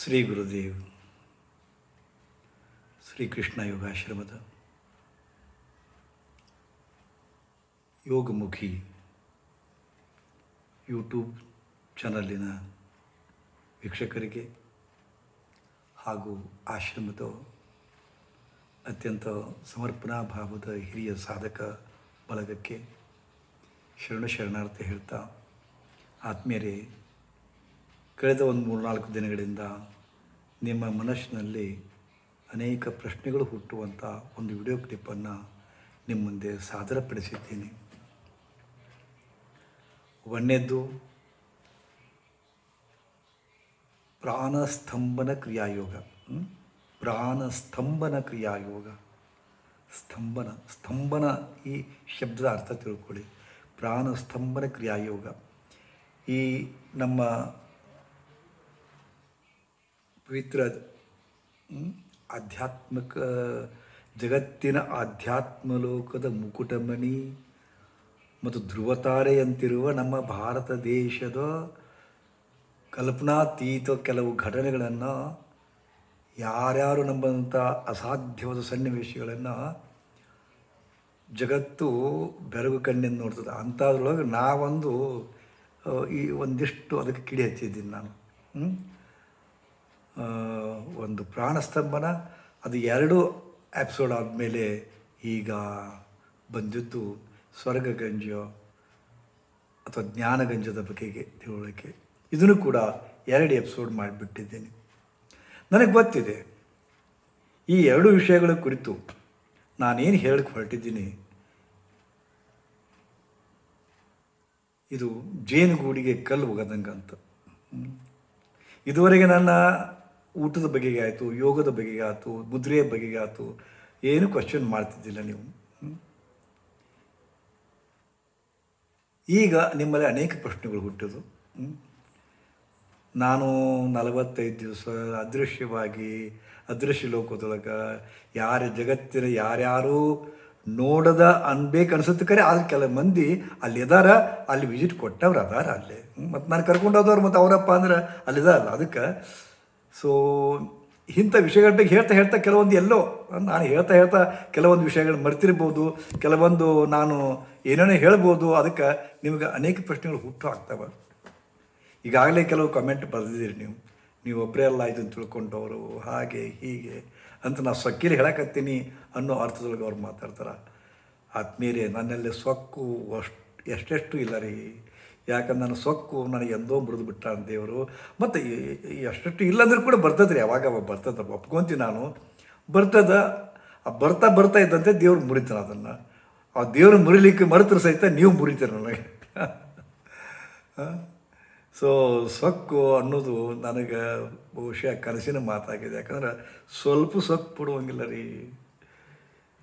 ಶ್ರೀ ಗುರುದೇವ್ ಶ್ರೀಕೃಷ್ಣ ಯೋಗಾಶ್ರಮದ ಯೋಗಮುಖಿ ಯೂಟ್ಯೂಬ್ ಚಾನಲಿನ ವೀಕ್ಷಕರಿಗೆ ಹಾಗೂ ಆಶ್ರಮದ ಅತ್ಯಂತ ಸಮರ್ಪಣಾ ಭಾವದ ಹಿರಿಯ ಸಾಧಕ ಬಳಗಕ್ಕೆ ಶರಣ ಶರಣಾರ್ಥಿ ಹೇಳ್ತಾ, ಆತ್ಮೀಯರೇ, ಕಳೆದ ಒಂದು ಮೂರ್ನಾಲ್ಕು ದಿನಗಳಿಂದ ನಿಮ್ಮ ಮನಸ್ಸಿನಲ್ಲಿ ಅನೇಕ ಪ್ರಶ್ನೆಗಳು ಹುಟ್ಟುವಂಥ ಒಂದು ವಿಡಿಯೋ ಕ್ಲಿಪ್ಪನ್ನು ನಿಮ್ಮ ಮುಂದೆ ಸಾದರಪಡಿಸಿದ್ದೀನಿ. ಒಂದನೇದ್ದು, ಪ್ರಾಣಸ್ತಂಭನ ಕ್ರಿಯಾಯೋಗ? ಪ್ರಾಣಸ್ತಂಭನ ಕ್ರಿಯಾಯೋಗ. ಸ್ತಂಭನ ಸ್ತಂಭನ ಈ ಶಬ್ದದ ಅರ್ಥ ತಿಳ್ಕೊಳ್ಳಿ. ಪ್ರಾಣಸ್ತಂಭನ ಕ್ರಿಯಾಯೋಗ. ಈ ನಮ್ಮ ಪವಿತ್ರ ಅದು. ಆಧ್ಯಾತ್ಮಿಕ ಜಗತ್ತಿನ ಆಧ್ಯಾತ್ಮ ಲೋಕದ ಮುಕುಟಮಣಿ ಮತ್ತು ಧ್ರುವತಾರೆಯಂತಿರುವ ನಮ್ಮ ಭಾರತ ದೇಶದ ಕಲ್ಪನಾತೀತ ಕೆಲವು ಘಟನೆಗಳನ್ನು ಯಾರ್ಯಾರು ನಂಬಂಥ ಅಸಾಧ್ಯವಾದ ಸನ್ನಿವೇಶಗಳನ್ನು ಜಗತ್ತು ಬೆರಗು ಕಣ್ಣಿಂದ ನೋಡ್ತದೆ. ಅಂಥದ್ರೊಳಗೆ ನಾವೊಂದು ಈ ಒಂದಿಷ್ಟು ಅದಕ್ಕೆ ಕಿಡಿ ಹಚ್ಚಿದ್ದೀನಿ ನಾನು? ಆ, ಒಂದು ಪ್ರಾಣಸ್ತಂಭನ. ಅದು ಎರಡು ಎಪಿಸೋಡ್ ಆದಮೇಲೆ ಈಗ ಬಂದಿದ್ದು ಸ್ವರ್ಗಗಂಜ ಅಥವಾ ಜ್ಞಾನಗಂಜದ ಬಗೆಗೆ ತಿಳುವಳಿಕೆ. ಇದನ್ನು ಕೂಡ ಎರಡು ಎಪಿಸೋಡ್ ಮಾಡಿಬಿಟ್ಟಿದ್ದೀನಿ. ನನಗೆ ಗೊತ್ತಿದೆ, ಈ ಎರಡು ವಿಷಯಗಳ ಕುರಿತು ನಾನೇನು ಹೇಳಕ್ಕೆ ಹೊರಟಿದ್ದೀನಿ. ಇದು ಜೇನುಗೂಡಿಗೆ ಕಲ್ಲು ಹೋಗದಂಗಂತ ಇದುವರೆಗೆ ನನ್ನ ಊಟದ ಬಗೆಗೆ ಆಯಿತು, ಯೋಗದ ಬಗೆಗೆ ಆಯಿತು, ಮುದ್ರೆಯ ಬಗೆಗೆ ಆಯಿತು, ಏನು ಕ್ವಶನ್ ಮಾಡ್ತಿದ್ದಿಲ್ಲ ನೀವು? ಈಗ ನಿಮ್ಮಲ್ಲಿ ಅನೇಕ ಪ್ರಶ್ನೆಗಳು ಹುಟ್ಟೋದು ನಾನು ನಲವತ್ತೈದು ದಿವಸ ಅದೃಶ್ಯವಾಗಿ, ಅದೃಶ್ಯ ಲೋಕದೊಳಗೆ ಯಾರ ಜಗತ್ತಿನ ಯಾರ್ಯಾರು ನೋಡದ ಅನ್ಬೇಕು ಅನ್ಸುತ್ತೆ ಕರೆ, ಆದ್ರೆ ಕೆಲ ಮಂದಿ ಅಲ್ಲಿ ಇದಾರ ಅಲ್ಲಿ ವಿಸಿಟ್ ಕೊಟ್ಟವ್ರು ಅದಾರ ಅಲ್ಲೇ. ಮತ್ತು ನಾನು ಕರ್ಕೊಂಡು ಹೋದವ್ರು ಮತ್ತು ಅವರಪ್ಪ ಅಂದ್ರೆ ಅಲ್ಲಿದಾರಲ್ಲ ಅದಕ್ಕೆ ಸೊ ಇಂಥ ವಿಷಯಗಳ ಬಗ್ಗೆ ಹೇಳ್ತಾ ಹೇಳ್ತಾ ಕೆಲವೊಂದು ಎಲ್ಲೋ, ನಾನು ಹೇಳ್ತಾ ಹೇಳ್ತಾ ಕೆಲವೊಂದು ವಿಷಯಗಳು ಮರ್ತಿರ್ಬೋದು, ಕೆಲವೊಂದು ನಾನು ಏನೇನೋ ಹೇಳ್ಬೋದು, ಅದಕ್ಕೆ ನಿಮಗೆ ಅನೇಕ ಪ್ರಶ್ನೆಗಳು ಹುಟ್ಟು ಆಗ್ತವೆ. ಈಗಾಗಲೇ ಕೆಲವು ಕಮೆಂಟ್ ಬರೆದಿದ್ದೀರಿ ನೀವು. ನೀವು ಒಬ್ಬರೇ ಅಲ್ಲ ಇದನ್ನು ತಿಳ್ಕೊಂಡವರು, ಹಾಗೆ, ಹೀಗೆ ಅಂತ ನಾನು ಸ್ವಕ್ಕೀಲಿ ಹೇಳಕತ್ತೀನಿ ಅನ್ನೋ ಅರ್ಥದೊಳಗೆ ಅವ್ರು ಮಾತಾಡ್ತಾರೆ. ಆತ್ಮೀಯರೇ, ನನ್ನಲ್ಲಿ ಸೊಕ್ಕು ಅಷ್ಟು ಎಷ್ಟೆಷ್ಟು ಇಲ್ಲ ರೀ. ಯಾಕಂದ್ರೆ ನನ್ನ ಸೊಕ್ಕು ನನಗೆ ಎಂದೋ ಮುರಿದು ಬಿಟ್ಟ ದೇವರು. ಮತ್ತು ಎಷ್ಟೆಷ್ಟು ಇಲ್ಲಂದ್ರೆ ಕೂಡ ಬರ್ತದೆ ರೀ, ಅವಾಗ ಬರ್ತದೆ. ಒಪ್ಕೊಂತೀನಿ ನಾನು. ಬರ್ತದ, ಆ ಬರ್ತಾ ಬರ್ತಾ ಇದ್ದಂತೆ ದೇವ್ರು ಮುರಿತಾನೆ ಅದನ್ನು. ಆ ದೇವ್ರು ಮುರಿಲಿಕ್ಕೆ ಮರೆತರು ಸಹಿತ ನೀವು ಮುರಿತೀರ ನನಗೆ. ಸೊ ಸೊಕ್ಕು ಅನ್ನೋದು ನನಗೆ ಬಹುಶಃ ಕನಸಿನ ಮಾತಾಗಿದೆ. ಯಾಕಂದ್ರೆ ಸ್ವಲ್ಪ ಸೊಕ್ಕು ಪಡುವಂಗಿಲ್ಲ ರೀ.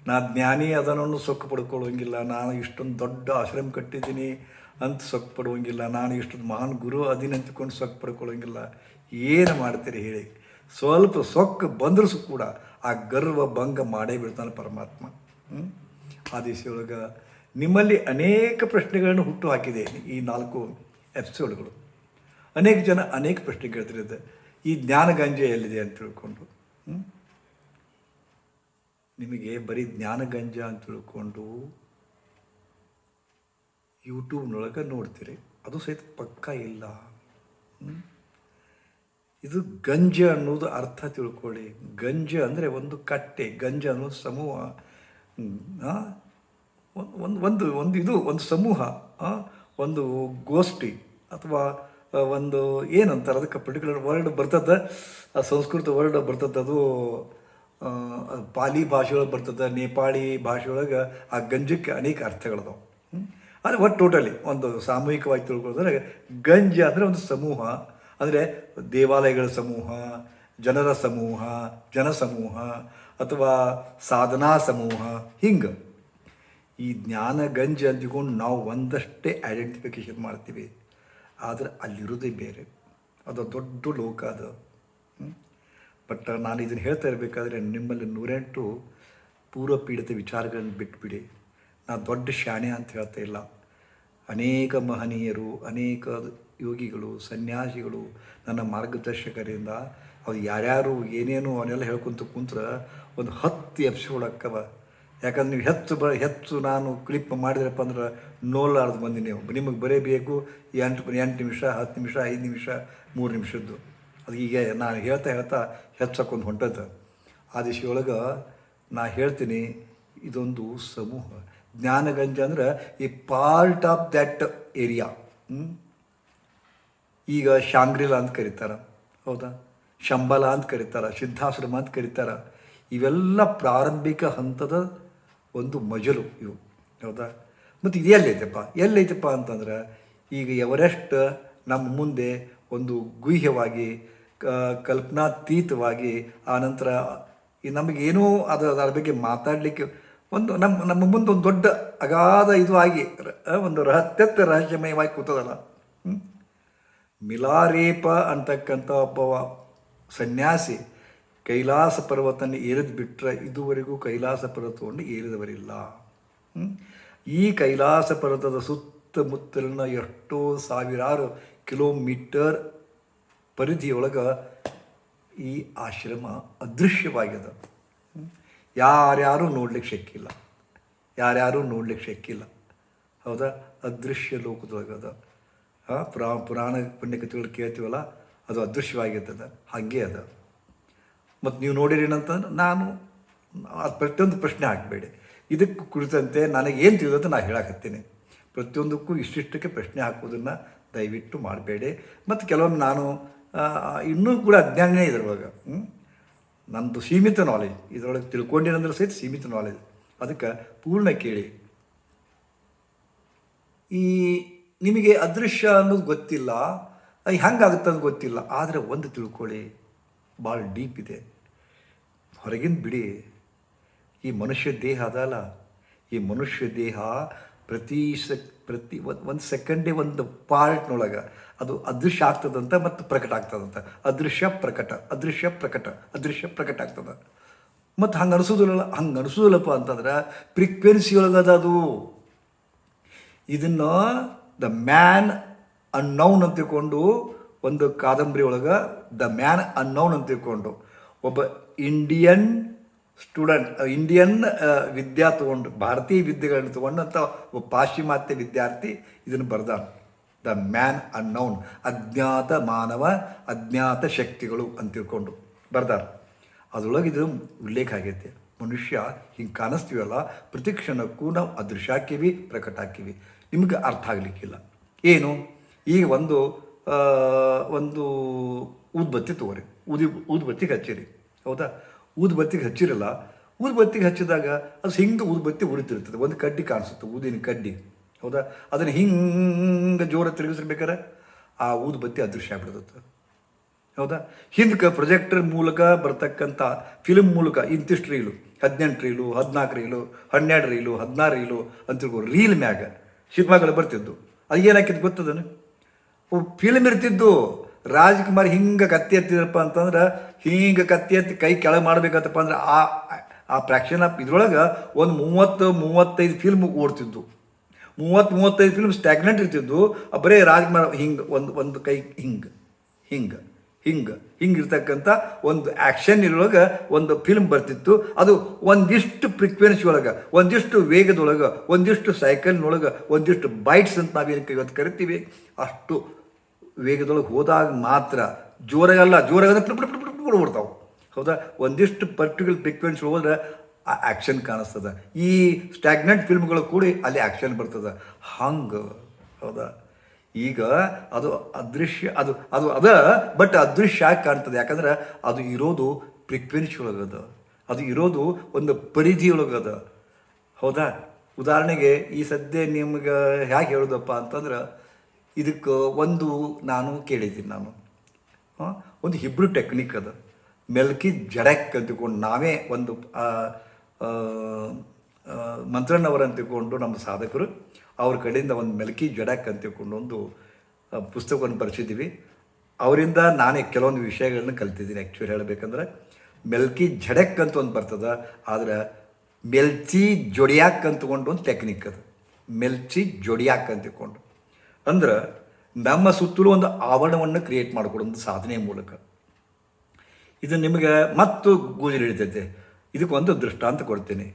ನಾ ಜ್ಞಾನಿ ಅದನ್ನು ಸೊಕ್ಕು ಪಡ್ಕೊಳ್ಳೋಂಗಿಲ್ಲ ನಾನು ಇಷ್ಟೊಂದು ದೊಡ್ಡ ಆಶ್ರಮ ಕಟ್ಟಿದ್ದೀನಿ. ಅಂತ ಸೊಕ್ಕು ಪಡುವಂಗಿಲ್ಲ. ನಾನು ಇಷ್ಟೊಂದು ಮಹಾನ್ ಗುರು ಅದೀನಿ ಅಂತ್ಕೊಂಡು ಸೊಕ್ಕು ಪಡ್ಕೊಳ್ಳೋಂಗಿಲ್ಲ. ಏನು ಮಾಡ್ತೀರಿ ಹೇಳಿ. ಸ್ವಲ್ಪ ಸೊಕ್ಕು ಬಂದರೂ ಕೂಡ ಆ ಗರ್ವ ಭಂಗ ಮಾಡೇ ಬಿಡ್ತಾನೆ ಪರಮಾತ್ಮ? ಆ ದಿವಸದೊಳಗೆ ನಿಮ್ಮಲ್ಲಿ ಅನೇಕ ಪ್ರಶ್ನೆಗಳನ್ನು ಹುಟ್ಟು ಹಾಕಿದೆ ಈ ನಾಲ್ಕು ಎಪಿಸೋಡ್ಗಳು. ಅನೇಕ ಜನ ಅನೇಕ ಪ್ರಶ್ನೆ ಕೇಳ್ತಿರುತ್ತೆ ಈ ಜ್ಞಾನಗಂಜೆ ಎಲ್ಲಿದೆ ಅಂತ ತಿಳ್ಕೊಂಡು? ನಿಮಗೆ ಬರೀ ಜ್ಞಾನಗಂಜ ಅಂತ ತಿಳ್ಕೊಂಡು ಯೂಟ್ಯೂಬ್ನೊಳಗೆ ನೋಡ್ತೀರಿ, ಅದು ಸಹಿತ ಪಕ್ಕ ಇಲ್ಲ? ಇದು ಗಂಜ ಅನ್ನೋದು ಅರ್ಥ ತಿಳ್ಕೊಳ್ಳಿ. ಗಂಜ ಅಂದರೆ ಒಂದು ಕಟ್ಟೆ, ಗಂಜ ಅನ್ನೋದು ಸಮೂಹ. ಒಂದು ಒಂದು ಒಂದು ಇದು, ಒಂದು ಸಮೂಹ ಒಂದು ಗೋಷ್ಠಿ ಅಥವಾ ಒಂದು ಏನಂತಾರೆ, ಅದಕ್ಕೆ ಪರ್ಟಿಕ್ಯುಲರ್ ವರ್ಡ್ ಬರ್ತದೆ ಸಂಸ್ಕೃತ ವರ್ಡ್ ಬರ್ತದೆ, ಅದು ಪಾಲಿ ಭಾಷೆಯೊಳಗೆ ಬರ್ತದೆ, ನೇಪಾಳಿ ಭಾಷೆಯೊಳಗೆ ಆ ಗಂಜಕ್ಕೆ ಅನೇಕ ಅರ್ಥಗಳದಾವೆ. ಆದರೆ ಒಟ್ಟು ಟೋಟಲಿ ಒಂದು ಸಾಮೂಹಿಕವಾಗಿ ತಿಳ್ಕೊಳ್ಳೋದ್ರೆ ಗಂಜ ಅಂದರೆ ಒಂದು ಸಮೂಹ. ಅಂದರೆ ದೇವಾಲಯಗಳ ಸಮೂಹ, ಜನರ ಸಮೂಹ, ಜನ ಸಮೂಹ ಅಥವಾ ಸಾಧನಾ ಸಮೂಹ, ಹಿಂಗೆ. ಈ ಜ್ಞಾನ ಗಂಜ ಅಂತಿಕೊಂಡು ನಾವು ಒಂದಷ್ಟೇ ಐಡೆಂಟಿಫಿಕೇಶನ್ ಮಾಡ್ತೀವಿ. ಆದರೆ ಅಲ್ಲಿರೋದೇ ಬೇರೆ. ಅದು ದೊಡ್ಡ ಲೋಕ ಅದು. ಬಟ್ ನಾನು ಇದನ್ನು ಹೇಳ್ತಾ ಇರಬೇಕಾದ್ರೆ ನಿಮ್ಮಲ್ಲಿ ನೂರೆಂಟು ಪೂರ್ವ ಪೀಡಿತ ವಿಚಾರಗಳನ್ನು ಬಿಟ್ಬಿಡಿ. ನಾನು ದೊಡ್ಡ ಶಾಣೆ ಅಂತ ಹೇಳ್ತಾ ಇಲ್ಲ. ಅನೇಕ ಮಹನೀಯರು, ಅನೇಕ ಯೋಗಿಗಳು, ಸನ್ಯಾಸಿಗಳು ನನ್ನ ಮಾರ್ಗದರ್ಶಕರಿಂದ ಅವ್ರು ಯಾರ್ಯಾರು ಏನೇನು ಅವನ್ನೆಲ್ಲ ಹೇಳ್ಕೊಂತ ಕುಂತ್ರ ಒಂದು ಹತ್ತು ಎಪಿಸೋಡ್ ಅಕ್ಕವ ಯಾಕಂದ್ರೆ ನೀವು ಹೆಚ್ಚು ಬ, ಹೆಚ್ಚು ನಾನು ಕ್ಲಿಪ್ ಮಾಡಿದ್ರಪ್ಪ ಅಂದ್ರೆ ನೋಲಾರ್ದು ಬಂದು ನೀವು. ನಿಮಗೆ ಬರೀ ಬೇಕು ಎಂಟು ಎಂಟು ನಿಮಿಷ, ಹತ್ತು ನಿಮಿಷ, ಐದು ನಿಮಿಷ, ಮೂರು ನಿಮಿಷದ್ದು. ಅದು ಈಗ ನಾನು ಹೇಳ್ತಾ ಹೇಳ್ತಾ ಹೆಚ್ಚಕ್ಕೊಂದು ಹೊಂಟದ ಆ ದಿಶೆಯೊಳಗೆ ನಾ ಹೇಳ್ತೀನಿ, ಇದೊಂದು ಸಮೂಹ. ಜ್ಞಾನಗಂಜ ಅಂದ್ರೆ ಈ ಪಾರ್ಟ್ ಆಫ್ ದ್ಯಾಟ್ ಏರಿಯಾ. ಈಗ ಶಾಂಗ್ರಿಲ ಅಂತ ಕರೀತಾರೆ. ಹೌದಾ? ಶಂಬಲ ಅಂತ ಕರೀತಾರೆ, ಸಿದ್ಧಾಶ್ರಮ ಅಂತ ಕರೀತಾರೆ. ಇವೆಲ್ಲ ಪ್ರಾರಂಭಿಕ ಹಂತದ ಒಂದು ಮಜಲು ಇವು. ಹೌದಾ? ಮತ್ತು ಇದು ಎಲ್ಲೈತಪ್ಪ? ಎಲ್ಲೈತಪ್ಪ ಅಂತಂದ್ರೆ ಈಗ ಎವರೆಸ್ಟ್ ನಮ್ಮ ಮುಂದೆ ಒಂದು ಗುಹ್ಯವಾಗಿ ಕಲ್ಪನಾತೀತವಾಗಿ, ಆ ನಂತರ ಈ ನಮಗೇನೂ ಅದು ಅದರ ಬಗ್ಗೆ ಮಾತಾಡಲಿಕ್ಕೆ ಒಂದು ನಮ್ಮ ನಮ್ಮ ಮುಂದೆ ಒಂದು ದೊಡ್ಡ ಅಗಾಧ ಇದು ಆಗಿ ಒಂದು ರಹತ್ಯತ್ತ ರಹಸ್ಯಮಯವಾಗಿ ಕೂತದಲ್ಲ? ಮಿಲಾರೇಪ ಅಂತಕ್ಕಂಥ ಒಬ್ಬ ಸನ್ಯಾಸಿ ಕೈಲಾಸ ಪರ್ವತನ ಏರಿದ ಬಿಟ್ಟರೆ ಇದುವರೆಗೂ ಕೈಲಾಸ ಪರ್ವತವನ್ನು ಏರಿದವರಿಲ್ಲ? ಈ ಕೈಲಾಸ ಪರ್ವತದ ಸುತ್ತಮುತ್ತಲಿನ ಎಷ್ಟೋ ಸಾವಿರಾರು ಕಿಲೋಮೀಟರ್ ಪರಿಧಿಯೊಳಗೆ ಈ ಆಶ್ರಮ ಅದೃಶ್ಯವಾಗಿದೆ? ಯಾರ್ಯಾರೂ ನೋಡ್ಲಿಕ್ಕೆ ಶಕ್ಕಿಲ್ಲ ಯಾರ್ಯಾರು ನೋಡ್ಲಿಕ್ಕೆ ಶಕ್ಕಿಲ್ಲ ಹೌದಾ? ಅದೃಶ್ಯ ಲೋಕದೊಳಗದ ಪುರಾ, ಪುರಾಣ ಪುಣ್ಯಕಥೆಗಳು ಕೇಳ್ತೀವಲ್ಲ, ಅದು ಅದೃಶ್ಯವಾಗಿರ್ತದೆ. ಹಾಗೆ ಅದ. ಮತ್ತು ನೀವು ನೋಡಿರಿ ಏನಂತಂದ್ರೆ ನಾನು ಅದು ಪ್ರತಿಯೊಂದು ಪ್ರಶ್ನೆ ಹಾಕಬೇಡಿ. ಇದಕ್ಕೆ ಕುರಿತಂತೆ ನನಗೆ ಏನು ತಿಳಿದಂತ ನಾನು ಹೇಳಕತ್ತೀನಿ. ಪ್ರತಿಯೊಂದಕ್ಕೂ ಇಷ್ಟಿಷ್ಟಕ್ಕೆ ಪ್ರಶ್ನೆ ಹಾಕೋದನ್ನು ದಯವಿಟ್ಟು ಮಾಡಬೇಡಿ. ಮತ್ತು ಕೆಲವೊಮ್ಮೆ ನಾನು ಇನ್ನೂ ಕೂಡ ಅಜ್ಞಾನೇ ಇದ್ರೊಳಗೆ, ಹ್ಮ್? ನಂದು ಸೀಮಿತ ನಾಲೆಜ್ ಇದರೊಳಗೆ ತಿಳ್ಕೊಂಡಿರಂದ್ರೆ ಸಹಿತ ಸೀಮಿತ ನಾಲೆಜ್ ಅದಕ್ಕೆ ಪೂರ್ಣ ಕೇಳಿ. ಈ ನಿಮಗೆ ಅದೃಶ್ಯ ಅನ್ನೋದು ಗೊತ್ತಿಲ್ಲ ಅದು ಹೆಂಗಾಗುತ್ತೆ ಅಂತ ಗೊತ್ತಿಲ್ಲ, ಆದರೆ ಒಂದು ತಿಳ್ಕೊಳ್ಳಿ. ಭಾಳ ಡೀಪ್ ಇದೆ. ಹೊರಗಿನ ಬಿಡಿ. ಈ ಮನುಷ್ಯ ದೇಹ ಅದಲ್ಲ. ಈ ಮನುಷ್ಯ ದೇಹ ಪ್ರತಿ ಸೆಕ್, ಪ್ರತಿ ಒಂದು ಒಂದು ಸೆಕೆಂಡೇ ಒಂದು ಪಾರ್ಟ್ನೊಳಗೆ ಅದು ಅದೃಶ್ಯ ಆಗ್ತದಂತ ಮತ್ತು ಪ್ರಕಟ ಆಗ್ತದಂತ. ಅದೃಶ್ಯ ಪ್ರಕಟ ಅದೃಶ್ಯ ಪ್ರಕಟ ಅದೃಶ್ಯ ಪ್ರಕಟ ಆಗ್ತದ. ಮತ್ತು ಹಂಗೆ ಅನಿಸೋದಿಲ್ಲ ಹಂಗೆ ಅನಿಸೋದಿಲ್ಲಪ್ಪ ಅಂತಂದ್ರೆ ಫ್ರೀಕ್ವೆನ್ಸಿ ಒಳಗದ ಅದು. ಇದನ್ನು ದ ಮ್ಯಾನ್ ಅನ್ನೌನ್ ಅಂತ ತಿಳ್ಕೊಂಡು ಒಂದು ಕಾದಂಬರಿ ಒಳಗೆ ದ ಮ್ಯಾನ್ ಅನ್ನೌನ್ ಅಂತ ತಿಳ್ಕೊಂಡು ಒಬ್ಬ ಇಂಡಿಯನ್ ಸ್ಟೂಡೆಂಟ್ ಇಂಡಿಯನ್ ವಿದ್ಯಾ ತೊಗೊಂಡು ಭಾರತೀಯ ವಿದ್ಯೆಗಳನ್ನು ತೊಗೊಂಡಂಥ ಒಬ್ಬ ಪಾಶ್ಚಿಮಾತ್ಯ ವಿದ್ಯಾರ್ಥಿ ಇದನ್ನು ಬರ್ದಾನ. ದ ಮ್ಯಾನ್ ಅನ್ನೌನ್ ಅಜ್ಞಾತ ಮಾನವ, ಅಜ್ಞಾತ ಶಕ್ತಿಗಳು ಅಂತ ತಿಳ್ಕೊಂಡು ಬರ್ದಾರ. ಅದರೊಳಗೆ ಇದು ಉಲ್ಲೇಖ ಆಗೈತೆ. ಮನುಷ್ಯ ಹಿಂಗೆ ಕಾಣಿಸ್ತೀವಲ್ಲ, ಪ್ರತಿ ಕ್ಷಣಕ್ಕೂ ನಾವು ಅದೃಶ್ಯ ಹಾಕೀವಿ, ಪ್ರಕಟ ಹಾಕೀವಿ. ನಿಮಗೆ ಅರ್ಥ ಆಗಲಿಕ್ಕಿಲ್ಲ. ಏನು? ಈಗ ಒಂದು ಒಂದು ಊದ್ಬತ್ತಿ ತಗೋರಿ. ಊದಿ ಊದ್ಬತ್ತಿಗೆ ಹಚ್ಚಿರಿ. ಹೌದಾ? ಊದ್ಬತ್ತಿಗೆ ಹಚ್ಚಿರಲ್ಲ ಊದ್ಬತ್ತಿಗೆ ಹಚ್ಚಿದಾಗ ಅದು ಹಿಂಗೆ ಊದ್ಬತ್ತಿ ಉಳಿತಿರ್ತದೆ ಒಂದು ಕಡ್ಡಿ ಕಾಣಿಸುತ್ತೆ, ಊದಿನ ಕಡ್ಡಿ. ಹೌದಾ? ಅದನ್ನು ಹಿಂಗೆ ಜೋರ ತಿರುಗಿಸ್ಬೇಕಾರೆ ಆ ಊದು ಬತ್ತಿ ಅದೃಶ್ಯ ಆಗ್ಬಿಡ್ತದೆ ಹೌದಾ? ಹಿಂದಕ್ಕೆ ಪ್ರೊಜೆಕ್ಟರ್ ಮೂಲಕ ಬರ್ತಕ್ಕಂಥ ಫಿಲ್ಮ್ ಮೂಲಕ ಇಂತಿಷ್ಟು ರೀಲು, ಹದಿನೆಂಟು ರೀಲು ಹದಿನಾಲ್ಕು ರೀಲು, ಹನ್ನೆರಡು ರೀಲು, ಹದಿನಾರು ರೀಲು ಅಂತ ರೀಲ್ ಮ್ಯಾಗ ಸಿನಿಮಾಗಳು ಬರ್ತಿದ್ದು ಅದು ಏನಾಕಿದ್ದು ಗೊತ್ತದನು ಫಿಲ್ಮ್ ಇರ್ತಿದ್ದು ರಾಜ್ಕುಮಾರ್ ಹಿಂಗೆ ಕತ್ತಿ ಎತ್ತಿದ್ರಪ್ಪ ಅಂತಂದ್ರೆ ಹಿಂಗೆ ಕತ್ತಿ ಎತ್ತಿ ಕೈ ಕೆಳಗೆ ಮಾಡ್ಬೇಕಂತಪ್ಪ ಅಂದ್ರೆ ಆ ಆ ಪ್ರಾಕ್ಷನ್ ಇದ್ರೊಳಗೆ ಒಂದು ಮೂವತ್ತು, ಮೂವತ್ತೈದು ಫಿಲ್ಮ್ ಓಡ್ತಿದ್ದು ಮೂವತ್ತು ಮೂವತ್ತೈದು ಫಿಲ್ಮ್ ಸ್ಟ್ಯಾಗ್ನೆಂಟ್ ಇರ್ತಿದ್ದು ಬರೇ ರಾಜ್ಕುಮಾರ್ ಹಿಂಗೆ ಒಂದು ಒಂದು ಕೈ ಹಿಂಗೆ ಹಿಂಗೆ ಹಿಂಗೆ ಹಿಂಗೆ ಇರ್ತಕ್ಕಂಥ ಒಂದು ಆ್ಯಕ್ಷನ್ ಇರೊಳಗೆ ಒಂದು ಫಿಲ್ಮ್ ಬರ್ತಿತ್ತು ಅದು ಒಂದಿಷ್ಟು ಫ್ರೀಕ್ವೆನ್ಸಿ ಒಳಗೆ ಒಂದಿಷ್ಟು ವೇಗದೊಳಗೆ ಒಂದಿಷ್ಟು ಸೈಕಲ್ನೊಳಗೆ ಒಂದಿಷ್ಟು ಬೈಟ್ಸ್ ಅಂತ ನಾವೇನು ಇವತ್ತು ಕರಿತೀವಿ ಅಷ್ಟು ವೇಗದೊಳಗೆ ಹೋದಾಗ ಮಾತ್ರ ಜೋರಾಗಲ್ಲ ಜೋರಾಗ ಪಿಡ್ ಹೌದಾ ಒಂದಿಷ್ಟು ಪರ್ಟಿಕ್ಯುಲರ್ ಫ್ರೀಕ್ವೆನ್ಸಿ ಹೋದ್ರೆ ಆ ಆ್ಯಕ್ಷನ್ ಕಾಣಿಸ್ತದೆ. ಈ ಸ್ಟ್ಯಾಗ್ನೆಂಟ್ ಫಿಲ್ಮ್ಗಳು ಕೂಡಿ ಅಲ್ಲಿ ಆ್ಯಕ್ಷನ್ ಬರ್ತದೆ. ಹಂಗೆ, ಹೌದಾ? ಈಗ ಅದು ಅದೃಶ್ಯ, ಅದು ಅದು, ಅದ ಬಟ್ ಅದೃಶ್ಯ ಯಾಕೆ ಕಾಣ್ತದೆ. ಯಾಕಂದ್ರೆ ಅದು ಇರೋದು ಫ್ರೀಕ್ವೆನ್ಸಿ ಒಳಗದ. ಅದು ಇರೋದು ಒಂದು ಪರಿಧಿಯೊಳಗದ. ಹೌದಾ? ಉದಾಹರಣೆಗೆ ಈ ಸದ್ಯ ನಿಮ್ಗೆ ಹೇಗೆ ಹೇಳೋದಪ್ಪ ಅಂತಂದ್ರೆ, ಇದಕ್ಕೆ ಒಂದು ನಾನು ಕೇಳಿದ್ದೀನಿ ನಾನು. ಒಂದು ಹಿಬ್ರು ಟೆಕ್ನಿಕ್ ಅದ. ಮೆಲ್ಕಿ ಜಡಕ್ ಅಂತಕೊಂಡು ನಾವೇ ಒಂದು ಆ, ಆ, ಆ, ಮಂತ್ರಣ್ಣವರ ಅಂತ ತಿಳ್ಕೊಂಡು ನಮ್ಮ ಸಾಧಕರು ಅವ್ರ ಕಡೆಯಿಂದ ಒಂದು ಮೆಲ್ಕಿ ಜಡಕ್ ಅಂತ ತಿಳ್ಕೊಂಡು ಒಂದು ಪುಸ್ತಕವನ್ನು ಬರೆಸಿದ್ದೀವಿ. ಅವರಿಂದ ನಾನೇ ಕೆಲವೊಂದು ವಿಷಯಗಳನ್ನ ಕಲ್ತಿದ್ದೀನಿ. ಆ್ಯಕ್ಚುಲಿ ಹೇಳಬೇಕಂದ್ರೆ ಮೆಲ್ಕಿ ಜಡಕ್ ಅಂತ ಒಂದು ಬರ್ತದೆ ಆದರೆ ಮೆಲ್ಚಿ ಜೊಡಿಯಾಕ್ ಅಂತಕೊಂಡು ಒಂದು ಟೆಕ್ನಿಕ್ ಅದು. ಮೆಲ್ಚಿ ಜೊಡಿಯಾಕ್ ಅಂತ ತಿಳ್ಕೊಂಡು. ಅಂದ್ರೆ ನಮ್ಮ ಸುತ್ತಲೂ ಒಂದು ಆವರಣವನ್ನು ಕ್ರಿಯೇಟ್ ಮಾಡಿಕೊಡೋದು ಸಾಧನೆಯ ಮೂಲಕ. ಇದು ನಿಮಗೆ ಮತ್ತು ಹಿಡಿತೈತೆ ಇದಕ್ಕೊಂದು ದೃಷ್ಟಾಂತ ಕೊಡ್ತೀನಿ.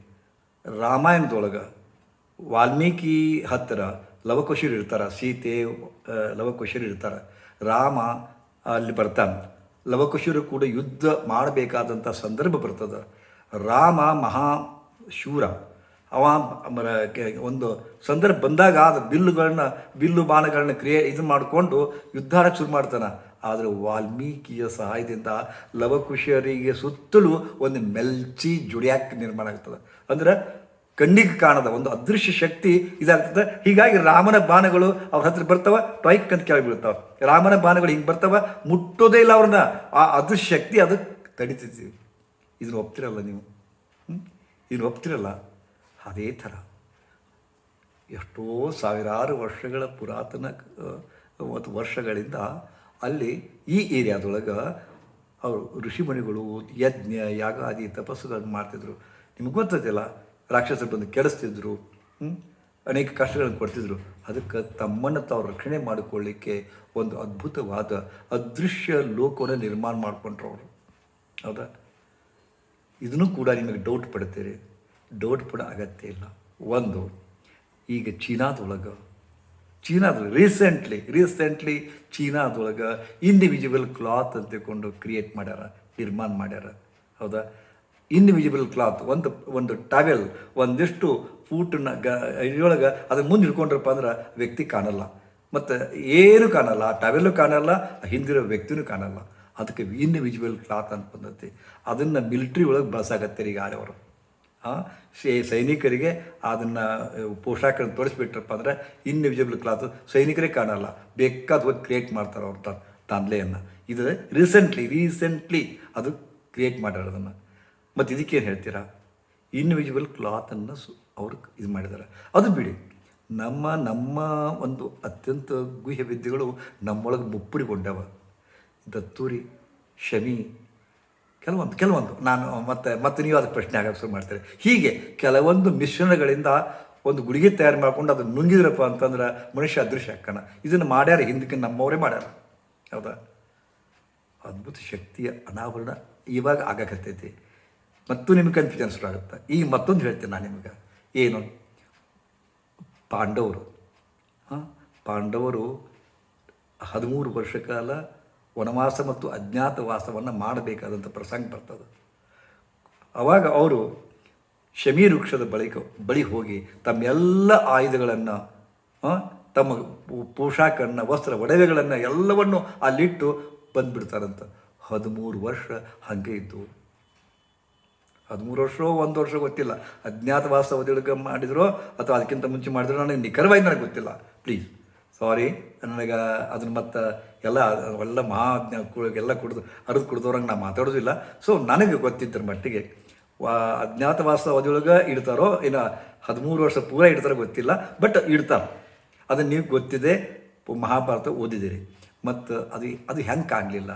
ರಾಮಾಯಣದೊಳಗೆ ವಾಲ್ಮೀಕಿ ಹತ್ತಿರ ಲವಕುಶರು ಇರ್ತಾರೆ, ಸೀತೆ ಲವಕುಶರು ಇರ್ತಾರೆ. ರಾಮ ಅಲ್ಲಿ ಬರ್ತಾನೆ. ಲವಕುಶರು ಕೂಡ ಯುದ್ಧ ಮಾಡಬೇಕಾದಂಥ ಸಂದರ್ಭ ಬರ್ತದೆ. ರಾಮ ಮಹಾ ಶೂರ. ಅವ ಒಂದು ಸಂದರ್ಭ ಬಂದಾಗ ಅದು ಬಿಲ್ಲುಗಳನ್ನ, ಬಿಲ್ಲು ಬಾಣಗಳನ್ನ ಕ್ರಿಯೇ, ಇದು ಮಾಡಿಕೊಂಡು ಯುದ್ಧ ಶುರು ಮಾಡ್ತಾನೆ. ಆದರೆ ವಾಲ್ಮೀಕಿಯ ಸಹಾಯದಿಂದ ಲವಕುಶರಿಗೆ ಸುತ್ತಲೂ ಒಂದು ಮೆಲ್ಚಿ ಜುಡಿಯಾಕ್ ನಿರ್ಮಾಣ ಆಗ್ತದೆ. ಅಂದ್ರೆ ಕಣ್ಣಿಗೆ ಕಾಣದ ಒಂದು ಅದೃಶ್ಯ ಶಕ್ತಿ ಇದಾಗ್ತದೆ. ಹೀಗಾಗಿ ರಾಮನ ಬಾಣಗಳು ಅವ್ರ ಹತ್ರ ಬರ್ತಾವ ಟ್ರೈಕ್ ಅಂತ ಕೆಳಗೆ ಬೀಳ್ತಾವ. ರಾಮನ ಬಾಣಗಳು ಹಿಂಗೆ ಬರ್ತಾವ, ಮುಟ್ಟೋದೇ ಇಲ್ಲ ಅವ್ರನ್ನ. ಆ ಅದೃಶ್ಯ ಶಕ್ತಿ ಅದು ತಡಿತೈತಿ. ಇದನ್ನು ಒಪ್ತಿರಲ್ಲ ನೀವು? ಇದನ್ನು ಒಪ್ತಿರಲ್ಲ? ಅದೇ ಥರ. ಎಷ್ಟೋ ಸಾವಿರಾರು ವರ್ಷಗಳ ಪುರಾತನ ಮತ್ತು ವರ್ಷಗಳಿಂದ ಅಲ್ಲಿ ಈ ಏರಿಯಾದೊಳಗೆ ಅವರು ಋಷಿಮುನಿಗಳು ಯಜ್ಞ, ಯಾಗಾದಿ, ತಪಸ್ಸುಗಳನ್ನು ಮಾಡ್ತಿದ್ರು. ನಿಮ್ಗೆ ಗೊತ್ತಿಲ್ಲ ರಾಕ್ಷಸರು ಬಂದು ಕೆಡಿಸ್ತಿದ್ರು ಅನೇಕ ಕಷ್ಟಗಳನ್ನು ಕೊಡ್ತಿದ್ರು. ಅದಕ್ಕೆ ತಮ್ಮನ್ನು ತಾವು ರಕ್ಷಣೆ ಮಾಡಿಕೊಳ್ಳಿಕ್ಕೆ ಒಂದು ಅದ್ಭುತವಾದ, ಅದೃಶ್ಯ ಲೋಕವನ್ನು ನಿರ್ಮಾಣ ಮಾಡಿಕೊಂಡ್ರು ಅವರು. ಹೌದಾ? ಇದನ್ನು ಕೂಡ ನಿಮಗೆ ಡೌಟ್ ಪಡ್ತೀರಿ ಡೌಟ್ ಪಡೋ ಅಗತ್ಯ ಇಲ್ಲ. ಒಂದು, ಈಗ ಚೀನಾದೊಳಗೆ ಚೀನಾದೊಳಗೆ ರೀಸೆಂಟ್ಲಿ ರೀಸೆಂಟ್ಲಿ ಚೀನಾದೊಳಗೆ ಇಂಡಿವಿಜುವಲ್ ಕ್ಲಾತ್ ಅಂತ ತಿಳ್ಕೊಂಡು ಕ್ರಿಯೇಟ್ ಮಾಡ್ಯಾರ, ನಿರ್ಮಾಣ ಮಾಡ್ಯಾರ. ಹೌದಾ? ಇಂಡಿವಿಜುವಲ್ ಕ್ಲಾತ್ ಒಂದು ಒಂದು ಟವೆಲ್ ಒಂದಿಷ್ಟು ಫೂಟನ್ನ ಗ ಇದೊಳಗೆ ಅದನ್ನು ಮುಂದೆ ಹಿಡ್ಕೊಂಡ್ರಪ್ಪ ಅಂದ್ರೆ ವ್ಯಕ್ತಿ ಕಾಣಲ್ಲ. ಮತ್ತು ಏನು ಕಾಣಲ್ಲ, ಆ ಟವೆಲ್ಲು ಕಾಣಲ್ಲ ಹಿಂದಿರೋ ವ್ಯಕ್ತಿನೂ ಕಾಣಲ್ಲ. ಅದಕ್ಕೆ ಇಂಡಿವಿಜುವಲ್ ಕ್ಲಾತ್ ಅಂತ ಬಂದೈತಿ. ಅದನ್ನು ಮಿಲಿಟ್ರಿ ಒಳಗೆ ಬಳಸಾಗತ್ತೆ ಈಗ ಹಾಂ ಸೈನಿಕರಿಗೆ ಅದನ್ನು ಪೋಷಾಕನ್ನು ತೋರಿಸ್ಬಿಟ್ರಪ್ಪ ಅಂದ್ರೆ ಇನ್ವಿಜಿಬಲ್ ಕ್ಲಾತ್ ಸೈನಿಕರೇ ಕಾಣಲ್ಲ. ಬೇಕಾದ ಹೋಗಿ ಕ್ರಿಯೇಟ್ ಮಾಡ್ತಾರೆ ಅವ್ರ ತ ಅನ್ನ ಇದು ರೀಸೆಂಟ್ಲಿ ರೀಸೆಂಟ್ಲಿ ಅದು ಕ್ರಿಯೇಟ್ ಮಾಡ್ಯಾರ ಅದನ್ನು. ಮತ್ತು ಇದಕ್ಕೇನು ಹೇಳ್ತೀರಾ? ಇನ್ವಿಜಿಬಲ್ ಕ್ಲಾತನ್ನು ಸು, ಅವರು ಇದು ಮಾಡಿದ್ದಾರೆ ಅದು ಬಿಡಿ. ನಮ್ಮ ನಮ್ಮ ಒಂದು ಅತ್ಯಂತ ಗುಹ್ಯ ವಿದ್ಯೆಗಳು ನಮ್ಮೊಳಗೆ ಮುಪ್ಪುರಿಗೊಂಡವ. ದತ್ತೂರಿ, ಶಮಿ ಕೆಲವೊಂದು ಕೆಲವೊಂದು ನಾನು ಮತ್ತೆ ಮತ್ತೆ ನೀವು ಅದಕ್ಕೆ ಪ್ರಶ್ನೆ ಆಗಕ್ಕೆ ಶುರು ಮಾಡ್ತಾರೆ ಹೀಗೆ ಕೆಲವೊಂದು ಮಿಶ್ರಣಗಳಿಂದ ಒಂದು ಗುಳಿಗೆ ತಯಾರು ಮಾಡ್ಕೊಂಡು ಅದನ್ನು ನುಂಗಿದ್ರಪ್ಪ ಅಂತಂದ್ರೆ ಮನುಷ್ಯ ಅದೃಶ್ಯ ಹಾಕೋಣ ಇದನ್ನು ಮಾಡ್ಯಾರ ಹಿಂದಕ್ಕೆ ನಮ್ಮವರೇ ಮಾಡ್ಯಾರ. ಹೌದಾ? ಅದ್ಭುತ ಶಕ್ತಿಯ ಅನಾವರಣ ಇವಾಗ ಆಗಕತ್ತೈತಿ. ಮತ್ತು ನಿಮ್ಗೆ ಕನ್ಫ್ಯೂಷನ್ ಶುರು ಆಗುತ್ತೆ. ಈಗ ಮತ್ತೊಂದು ಹೇಳ್ತೀನಿ ನಾನು ನಿಮಗೆ. ಏನು? ಪಾಂಡವರು. ಪಾಂಡವರು ಹದಿಮೂರು ವರ್ಷ ಕಾಲ ವನವಾಸ ಮತ್ತು ಅಜ್ಞಾತವಾಸವನ್ನು ಮಾಡಬೇಕಾದಂಥ ಪ್ರಸಂಗ ಬರ್ತದೆ. ಆವಾಗ ಅವರು ಶಮಿ ವೃಕ್ಷದ ಬಳಿಕ ಬಳಿ ಹೋಗಿ ತಮ್ಮೆಲ್ಲ ಆಯುಧಗಳನ್ನು ತಮ್ಮ ಪೋಷಾಕನ್ನು, ವಸ್ತ್ರ, ಒಡವೆಗಳನ್ನು ಎಲ್ಲವನ್ನು ಅಲ್ಲಿಟ್ಟು ಬಂದುಬಿಡ್ತಾರಂತ. ಹದಿಮೂರು ವರ್ಷ ಹಾಗೆ ಇದ್ದು. ಹದಿಮೂರು ವರ್ಷವೋ ಒಂದು ವರ್ಷ ಗೊತ್ತಿಲ್ಲ. ಅಜ್ಞಾತವಾಸ ಅವಧಿಯೊಳಗೆ ಮಾಡಿದ್ರೋ ಅಥವಾ ಅದಕ್ಕಿಂತ ಮುಂಚೆ ಮಾಡಿದ್ರೋ ನನಗೆ ನಿಖರವಾಗಿ ನನಗೆ ಗೊತ್ತಿಲ್ಲ. ಪ್ಲೀಸ್ ಸಾರಿ ನನಗೆ ಅದನ್ನು ಮತ್ತು ಎಲ್ಲ ಅವೆಲ್ಲ ಮಹಾ ಎಲ್ಲ ಕುಡಿದು ಅರಿದು ಕುಡ್ದವ್ರಂಗೆ ನಾನು ಮಾತಾಡೋದಿಲ್ಲ. ಸೊ ನನಗೆ ಗೊತ್ತಿದ್ದರ ಮಟ್ಟಿಗೆ, ವಾ ಅಜ್ಞಾತವಾಸ ಅವಧಿಯೊಳಗೆ ಇಡ್ತಾರೋ ಇನ್ನು ಹದಿಮೂರು ವರ್ಷ ಪೂರ ಇಡ್ತಾರೋ ಗೊತ್ತಿಲ್ಲ ಬಟ್ ಇಡ್ತಾರೆ. ಅದನ್ನು ನೀವು ಗೊತ್ತಿದೆ ಮಹಾಭಾರತ ಓದಿದ್ದೀರಿ ಮತ್ತು ಅದು ಅದು ಹೆಂಗೆ ಕಾಣಲಿಲ್ಲ.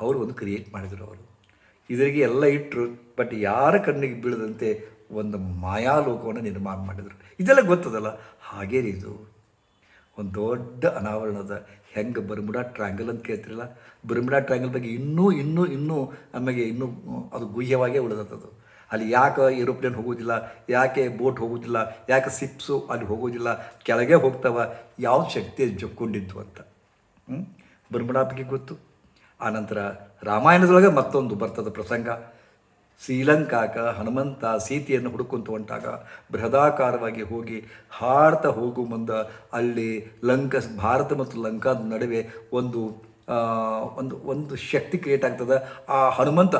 ಅವರು ಒಂದು ಕ್ರಿಯೇಟ್ ಮಾಡಿದರು ಅವರು. ಇದರಿಗೆ ಎಲ್ಲ ಇಟ್ಟರು ಬಟ್ ಯಾರ ಕಣ್ಣಿಗೆ ಬೀಳದಂತೆ ಒಂದು ಮಾಯಾಲೋಕವನ್ನು ನಿರ್ಮಾಣ ಮಾಡಿದರು. ಇದೆಲ್ಲ ಗೊತ್ತದಲ್ಲ? ಹಾಗೇ ಇದು. ಒಂದು ದೊಡ್ಡ ಅನಾವರಣದ ಹೆಂಗೆ ಬರ್ಮುಡಾ ಟ್ರ್ಯಾಂಗಲ್ ಅಂತ ಕೇಳ್ತಿರಲ್ಲ? ಬರ್ಮುಡಾ ಟ್ರ್ಯಾಂಗಲ್ ಬಗ್ಗೆ ಇನ್ನೂ ಇನ್ನೂ ಇನ್ನೂ ನಮಗೆ ಇನ್ನೂ ಅದು ಗುಹ್ಯವಾಗೇ ಉಳಿದತ್ತದು ಅಲ್ಲಿ ಯಾಕೆ ಏರೋಪ್ಲೇನ್ ಹೋಗೋದಿಲ್ಲ, ಯಾಕೆ ಬೋಟ್ ಹೋಗೋದಿಲ್ಲ, ಯಾಕೆ ಸಿಪ್ಸು ಅಲ್ಲಿ ಹೋಗೋದಿಲ್ಲ, ಕೆಳಗೆ ಹೋಗ್ತಾವ, ಯಾವ ಶಕ್ತಿ ಜಕ್ಕೊಂಡಿದ್ದು ಅಂತ? ಬರ್ಮುಡಾ ಬಗ್ಗೆ ಗೊತ್ತು. ಆನಂತರ ರಾಮಾಯಣದೊಳಗೆ ಮತ್ತೊಂದು ಬರ್ತದ ಪ್ರಸಂಗ. ಶ್ರೀಲಂಕಾಕ ಹನುಮಂತ ಸೀತೆಯನ್ನು ಹುಡುಕೊಂತ ಹೊಂಟಾಗ ಬೃಹದಾಕಾರವಾಗಿ ಹೋಗಿ ಹಾರತ ಹೋಗು ಮುಂದ ಅಲ್ಲಿ ಲಂಕ, ಭಾರತ ಮತ್ತು ಲಂಕಾದ ನಡುವೆ ಒಂದು ಒಂದು ಒಂದು ಶಕ್ತಿ ಕ್ರಿಯೇಟ್ ಆಗ್ತದೆ. ಆ ಹನುಮಂತ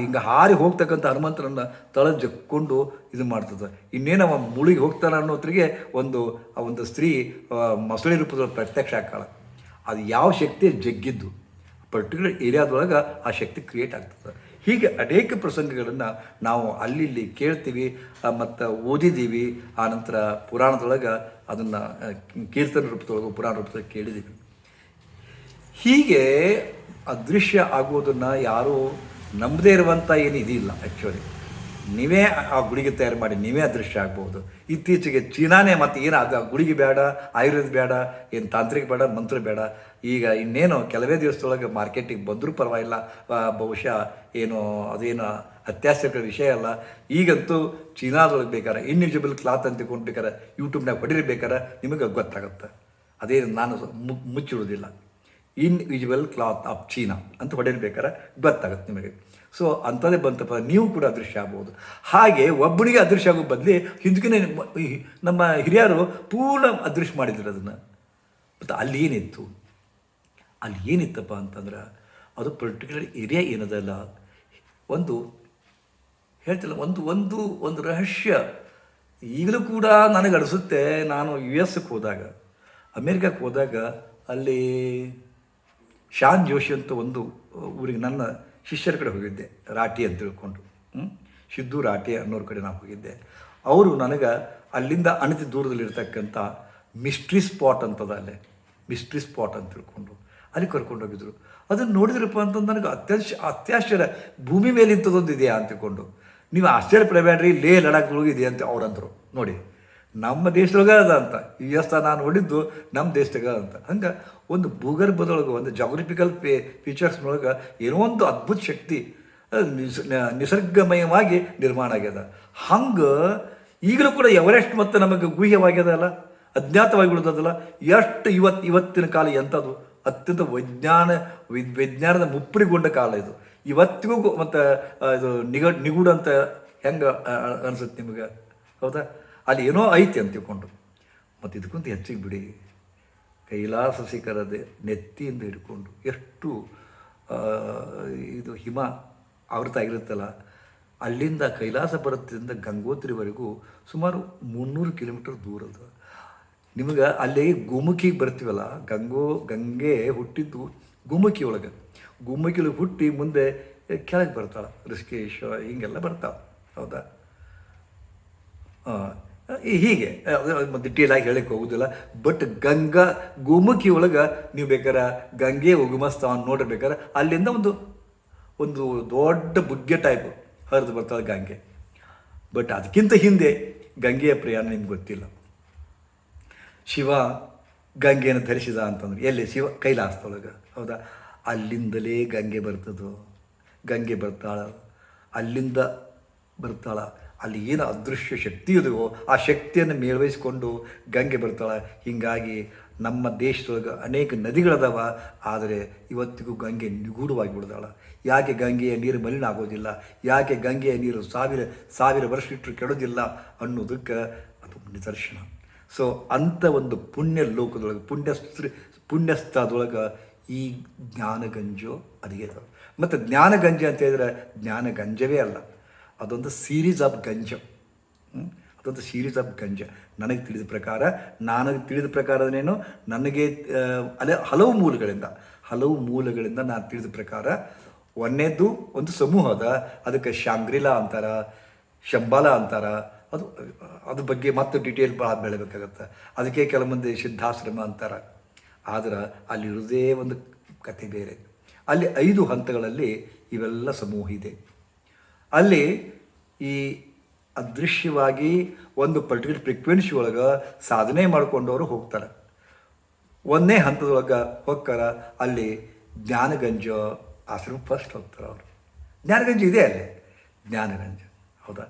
ಹಿಂಗೆ ಹಾರಿ ಹೋಗ್ತಕ್ಕಂಥ ಹನುಮಂತನನ್ನು ತಳ ಜಕ್ಕೊಂಡು ಇದು ಮಾಡ್ತದೆ. ಇನ್ನೇನು ಅವ ಮುಳುಗಿ ಹೋಗ್ತಾನೆ ಅನ್ನೋತ್ರಿಗೆ ಒಂದು, ಆ ಒಂದು ಸ್ತ್ರೀ ಮೊಸಳೆ ರೂಪದಲ್ಲಿ ಪ್ರತ್ಯಕ್ಷ ಆಕಾಳ ಅದು ಯಾವ ಶಕ್ತಿ ಜಗ್ಗಿದ್ದು. ಪರ್ಟಿಕ್ಯುಲರ್ ಏರಿಯಾದೊಳಗೆ ಆ ಶಕ್ತಿ ಕ್ರಿಯೇಟ್ ಆಗ್ತದೆ. ಹೀಗೆ ಅನೇಕ ಪ್ರಸಂಗಗಳನ್ನು ನಾವು ಅಲ್ಲಿ ಕೇಳ್ತೀವಿ ಮತ್ತು ಓದಿದ್ದೀವಿ ಆನಂತರ ಪುರಾಣದೊಳಗೆ ಅದನ್ನು ಕೀರ್ತನ ರೂಪದೊಳಗೆ ಪುರಾಣ ರೂಪದೊಳಗೆ ಕೇಳಿದ್ದೀವಿ ಹೀಗೆ ಅದೃಶ್ಯ ಆಗೋದನ್ನು ಯಾರೂ ನಂಬದೇ ಇರುವಂಥ ಏನು ಇದಿಲ್ಲ ಆ್ಯಕ್ಚುಲಿ ನೀವೇ ಆ ಗುಳಿಗೆ ತಯಾರು ಮಾಡಿ ನೀವೇ ಅದೃಶ್ಯ ಆಗ್ಬೋದು. ಇತ್ತೀಚೆಗೆ ಚೀನಾನೇ ಮತ್ತು ಏನು ಅದು ಗುಳಿಗೆ ಬೇಡ, ಆಯುರ್ವೇದ ಬೇಡ, ಏನು ತಾಂತ್ರಿಕ ಬೇಡ, ಮಂತ್ರ ಬೇಡ. ಈಗ ಇನ್ನೇನು ಕೆಲವೇ ದಿವಸದೊಳಗೆ ಮಾರ್ಕೆಟಿಗೆ ಬಂದರೂ ಪರವಾಗಿಲ್ಲ. ಬಹುಶಃ ಏನು, ಅದೇನು ಅತ್ಯಾಸಕ ವಿಷಯ ಅಲ್ಲ. ಈಗಂತೂ ಚೀನಾದೊಳಗೆ ಬೇಕಾರೆ ಇನ್ಯೂಜಿಬಲ್ ಕ್ಲಾತ್ ಅಂತ ಬೇಕಾರೆ ಯೂಟ್ಯೂಬ್ನಾಗ ಹೊಡಿರ್ಬೇಕಾರೆ ನಿಮಗೆ ಗೊತ್ತಾಗುತ್ತೆ. ಅದೇನು ನಾನು ಮುಚ್ಚಿಡೋದಿಲ್ಲ ಇನ್ವಿಜುವಲ್ ಕ್ಲಾತ್ ಆಫ್ ಚೀನಾ ಅಂತ ಹೊಡೆಯಬೇಕಾರೆ ಗೊತ್ತಾಗುತ್ತೆ ನಿಮಗೆ. ಸೊ ಅಂಥದ್ದೇ ಬಂತಪ್ಪ, ನೀವು ಕೂಡ ಅದೃಶ್ಯ ಆಗ್ಬೋದು. ಹಾಗೆ ಒಬ್ಬನಿಗೆ ಅದೃಶ್ಯ ಆಗೋ ಬದಲಿ ಹಿಂದಕ್ಕೆ ನಮ್ಮ ಹಿರಿಯರು ಪೂರ್ಣ ಅದೃಶ್ಯ ಮಾಡಿದ್ರು ಅದನ್ನು. ಮತ್ತು ಅಲ್ಲಿ ಏನಿತ್ತು? ಅಲ್ಲಿ ಏನಿತ್ತಪ್ಪ ಅಂತಂದ್ರೆ ಅದು ಪರ್ಟಿಕ್ಯುಲರ್ ಏರಿಯಾ ಏನದಲ್ಲ. ಒಂದು ಹೇಳ್ತಿಲ್ಲ, ಒಂದು ಒಂದು ಒಂದು ರಹಸ್ಯ ಈಗಲೂ ಕೂಡ ನನಗೆ ಅನಿಸುತ್ತೆ ನಾನು ಯು ಎಸ್ಗೆ ಹೋದಾಗ. ಅಮೇರಿಕಕ್ಕೆ ಹೋದಾಗ ಅಲ್ಲಿ ಶಾನ್ ಜೋಶಿ ಅಂತ ಒಂದು ಊರಿಗೆ ನನ್ನ ಶಿಷ್ಯರ ಕಡೆ ಹೋಗಿದ್ದೆ ರಾಟಿ ಅಂತ ತಿಳ್ಕೊಂಡು. ಸಿದ್ದು ರಾಟಿ ಅನ್ನೋರ ಕಡೆ ನಾನು ಹೋಗಿದ್ದೆ. ಅವರು ನನಗೆ ಅಲ್ಲಿಂದ ಅಣತಿ ದೂರದಲ್ಲಿರ್ತಕ್ಕಂಥ ಮಿಸ್ಟ್ರಿ ಸ್ಪಾಟ್ ಅಂತದ ಅಲ್ಲೇ. ಮಿಸ್ಟ್ರಿ ಸ್ಪಾಟ್ ಅಂತ ತಿಳ್ಕೊಂಡು ಅಲ್ಲಿ ಕರ್ಕೊಂಡು ಹೋಗಿದ್ರು. ಅದನ್ನು ನೋಡಿದ್ರಪ್ಪ ಅಂತಂದು ನನಗೆ ಅತ್ಯಾಶ್ಚ ಅತ್ಯಾಶ್ಚರ್ಯ, ಭೂಮಿ ಮೇಲೆ ಇಂಥದ್ದೊಂದು ಇದೆಯಾ ಅಂತ ತಿಳ್ಕೊಂಡು. ನೀವು ಆಶ್ಚರ್ಯ ಪಡಬೇಡ್ರಿ ಲೇ ಲಡಾಖ್ದೊಳಗೆ ಇದೆಯಾ ಅಂತ ಅವ್ರು ಅಂದರು ನೋಡಿ. ನಮ್ಮ ದೇಶದೊಳಗ ಅದ ಅಂತ. ಈ ಎಸ್ ನಾನು ಹೊಡಿದ್ದು ನಮ್ಮ ದೇಶದಾಗ ಅಂತ. ಹಂಗೆ ಒಂದು ಭೂಗರ್ಭದೊಳಗೆ ಒಂದು ಜಾಗ್ರಫಿಕಲ್ ಪೇ ಫೀಚರ್ಸ್ನೊಳಗೆ ಏನೋ ಒಂದು ಅದ್ಭುತ ಶಕ್ತಿ ನಿಸ್ ನಿಸರ್ಗಮಯವಾಗಿ ನಿರ್ಮಾಣ ಆಗ್ಯದ. ಹಂಗೆ ಈಗಲೂ ಕೂಡ ಎವರೆಸ್ಟ್ ಮತ್ತು ನಮಗೆ ಗುಹ್ಯವಾಗ್ಯದಲ್ಲ ಅಜ್ಞಾತವಾಗಿ ಉಳಿದದಲ್ಲ ಎಷ್ಟು ಇವತ್ತು ಇವತ್ತಿನ ಕಾಲ ಎಂಥದ್ದು? ಅತ್ಯಂತ ವಿಜ್ಞಾನ ವಿಜ್ಞಾನದ ಮುಪ್ಪರಿಗೊಂಡ ಕಾಲ ಇದು. ಇವತ್ತಿಗೂ ಮತ್ತು ಇದು ನಿಗ, ನಿಗೂಢ ಅಂತ ಹೆಂಗೆ ಅನಿಸುತ್ತೆ ನಿಮಗೆ? ಹೌದಾ? ಅಲ್ಲಿ ಏನೋ ಐತಿ ಅಂತ ತಿಳ್ಕೊಂಡ್ರು. ಮತ್ತು ಇದಕ್ಕಿಂತ ಹೆಚ್ಚಿಗೆ ಬಿಡಿ. ಕೈಲಾಸ ಶಿಖರದ ನೆತ್ತಿಯಿಂದ ಹಿಡ್ಕೊಂಡು ಎಷ್ಟು ಇದು ಹಿಮ ಆವೃತ ಆಗಿರುತ್ತಲ್ಲ, ಅಲ್ಲಿಂದ ಕೈಲಾಸ ಪರ್ವತದಿಂದ ಗಂಗೋತ್ರಿವರೆಗೂ ಸುಮಾರು ಮುನ್ನೂರು ಕಿಲೋಮೀಟರ್ ದೂರದ ನಿಮಗೆ ಅಲ್ಲಿ ಗುಮುಖಿಗೆ ಬರ್ತೀವಲ್ಲ, ಗಂಗೋ, ಗಂಗೆ ಹುಟ್ಟಿದ್ದು ಗುಮುಕಿ ಒಳಗೆ. ಗೋಮುಖಿ ಹುಟ್ಟಿ ಮುಂದೆ ಕೆಳಗೆ ಬರ್ತಾಳೆ ಋಷಿಕೇಶ ಹಿಂಗೆಲ್ಲ ಬರ್ತಾವೆ ಹೌದಾ? ಹೀಗೆ ಡಿಟೇಲ್ ಆಗಿ ಹೇಳಕ್ಕೆ ಹೋಗುದಿಲ್ಲ. ಬಟ್ ಗಂಗಾ ಗೋಮುಖಿ ಒಳಗೆ ನೀವು ಬೇಕಾರೆ ಗಂಗೆ ಉಗಮಸ್ಥಾನ ನೋಡಿರ್ಬೇಕಾರೆ ಅಲ್ಲಿಂದ ಒಂದು ಒಂದು ದೊಡ್ಡ ಬುಗ್ಗೆ ಟೈಪ್ ಹರಿದು ಬರ್ತಾಳೆ ಗಂಗೆ. ಬಟ್ ಅದಕ್ಕಿಂತ ಹಿಂದೆ ಗಂಗೆಯ ಪ್ರಯಾಣ ನಿಮ್ಗೆ ಗೊತ್ತಿಲ್ಲ. ಶಿವ ಗಂಗೆಯನ್ನು ಧರಿಸಿದ ಅಂತಂದ್ರೆ, ಎಲ್ಲಿ? ಶಿವ ಕೈಲಾಸದೊಳಗೆ ಹೌದಾ? ಅಲ್ಲಿಂದಲೇ ಗಂಗೆ ಬರ್ತದೋ? ಗಂಗೆ ಬರ್ತಾಳ? ಅಲ್ಲಿಂದ ಬರ್ತಾಳ? ಅಲ್ಲಿ ಏನು ಅದೃಶ್ಯ ಶಕ್ತಿ ಇದೆಯೋ ಆ ಶಕ್ತಿಯನ್ನು ಮೇಳವಹಿಸಿಕೊಂಡು ಗಂಗೆ ಬರ್ತಾಳೆ. ಹೀಗಾಗಿ ನಮ್ಮ ದೇಶದೊಳಗೆ ಅನೇಕ ನದಿಗಳದಾವ, ಆದರೆ ಇವತ್ತಿಗೂ ಗಂಗೆ ನಿಗೂಢವಾಗಿ ಬಿಡ್ದಾಳೆ ಯಾಕೆ ಗಂಗೆಯ ನೀರು ಮಲಿನ ಆಗೋದಿಲ್ಲ ಯಾಕೆ ಗಂಗೆಯ ನೀರು ಸಾವಿರ ಸಾವಿರ ವರ್ಷ ಇಟ್ಟರು ಕೆಡೋದಿಲ್ಲ ಅನ್ನೋದಕ್ಕೆ ಅದು ನಿದರ್ಶನ. ಸೊ ಅಂಥ ಒಂದು ಪುಣ್ಯ ಲೋಕದೊಳಗೆ, ಪುಣ್ಯ ಪುಣ್ಯಸ್ಥಳದೊಳಗೆ ಈ ಜ್ಞಾನಗಂಜು ಅದಿಗೆ ಮತ್ತು ಜ್ಞಾನಗಂಜ ಅಂತ ಹೇಳಿದ್ರೆ ಜ್ಞಾನಗಂಜವೇ ಅಲ್ಲ. ಅದೊಂದು ಸೀರೀಸ್ ಆಫ್ ಗಂಜ. ಅದೊಂದು ಸೀರೀಸ್ ಆಫ್ ಗಂಜ. ನನಗೆ ತಿಳಿದ ಪ್ರಕಾರ, ನನಗೆ ತಿಳಿದ ಪ್ರಕಾರನೇನು? ನನಗೆ ಅಲೆ ಹಲವು ಮೂಲಗಳಿಂದ ಹಲವು ಮೂಲಗಳಿಂದ ನಾನು ತಿಳಿದ ಪ್ರಕಾರ ಒಂದೇದು ಒಂದು ಸಮೂಹ ಅದ. ಅದಕ್ಕೆ ಶಾಂಗ್ರಿಲಾ ಅಂತಾರ, ಶಂಬಾಲ ಅಂತಾರ. ಅದು, ಅದ್ರ ಬಗ್ಗೆ ಮತ್ತೆ ಡಿಟೇಲ್ ಭಾಳ ಬೆಳಬೇಕಾಗತ್ತೆ. ಅದಕ್ಕೆ ಕೆಲವೊಂದು ಸಿದ್ಧಾಶ್ರಮ ಅಂತಾರೆ. ಆದ್ರೆ ಅಲ್ಲಿರೋದೇ ಒಂದು ಕತೆ ಬೇರೆ. ಅಲ್ಲಿ ಐದು ಹಂತಗಳಲ್ಲಿ ಇವೆಲ್ಲ ಸಮೂಹ ಇದೆ. ಅಲ್ಲಿ ಈ ಅದೃಶ್ಯವಾಗಿ ಒಂದು ಪರ್ಟಿಕ್ಯುಲರ್ ಫ್ರೀಕ್ವೆನ್ಸಿ ಒಳಗೆ ಸಾಧನೆ ಮಾಡ್ಕೊಂಡವರು ಹೋಗ್ತಾರೆ. ಒಂದೇ ಹಂತದೊಳಗೆ ಹೋಗ್ತಾರ, ಅಲ್ಲಿ ಜ್ಞಾನಗಂಜ ಆಶ್ರಮ ಫಸ್ಟ್ ಹೋಗ್ತಾರೆ ಅವರು. ಜ್ಞಾನಗಂಜ ಇದೆ ಅಲ್ಲಿ. ಜ್ಞಾನಗಂಜ, ಹೌದಾ?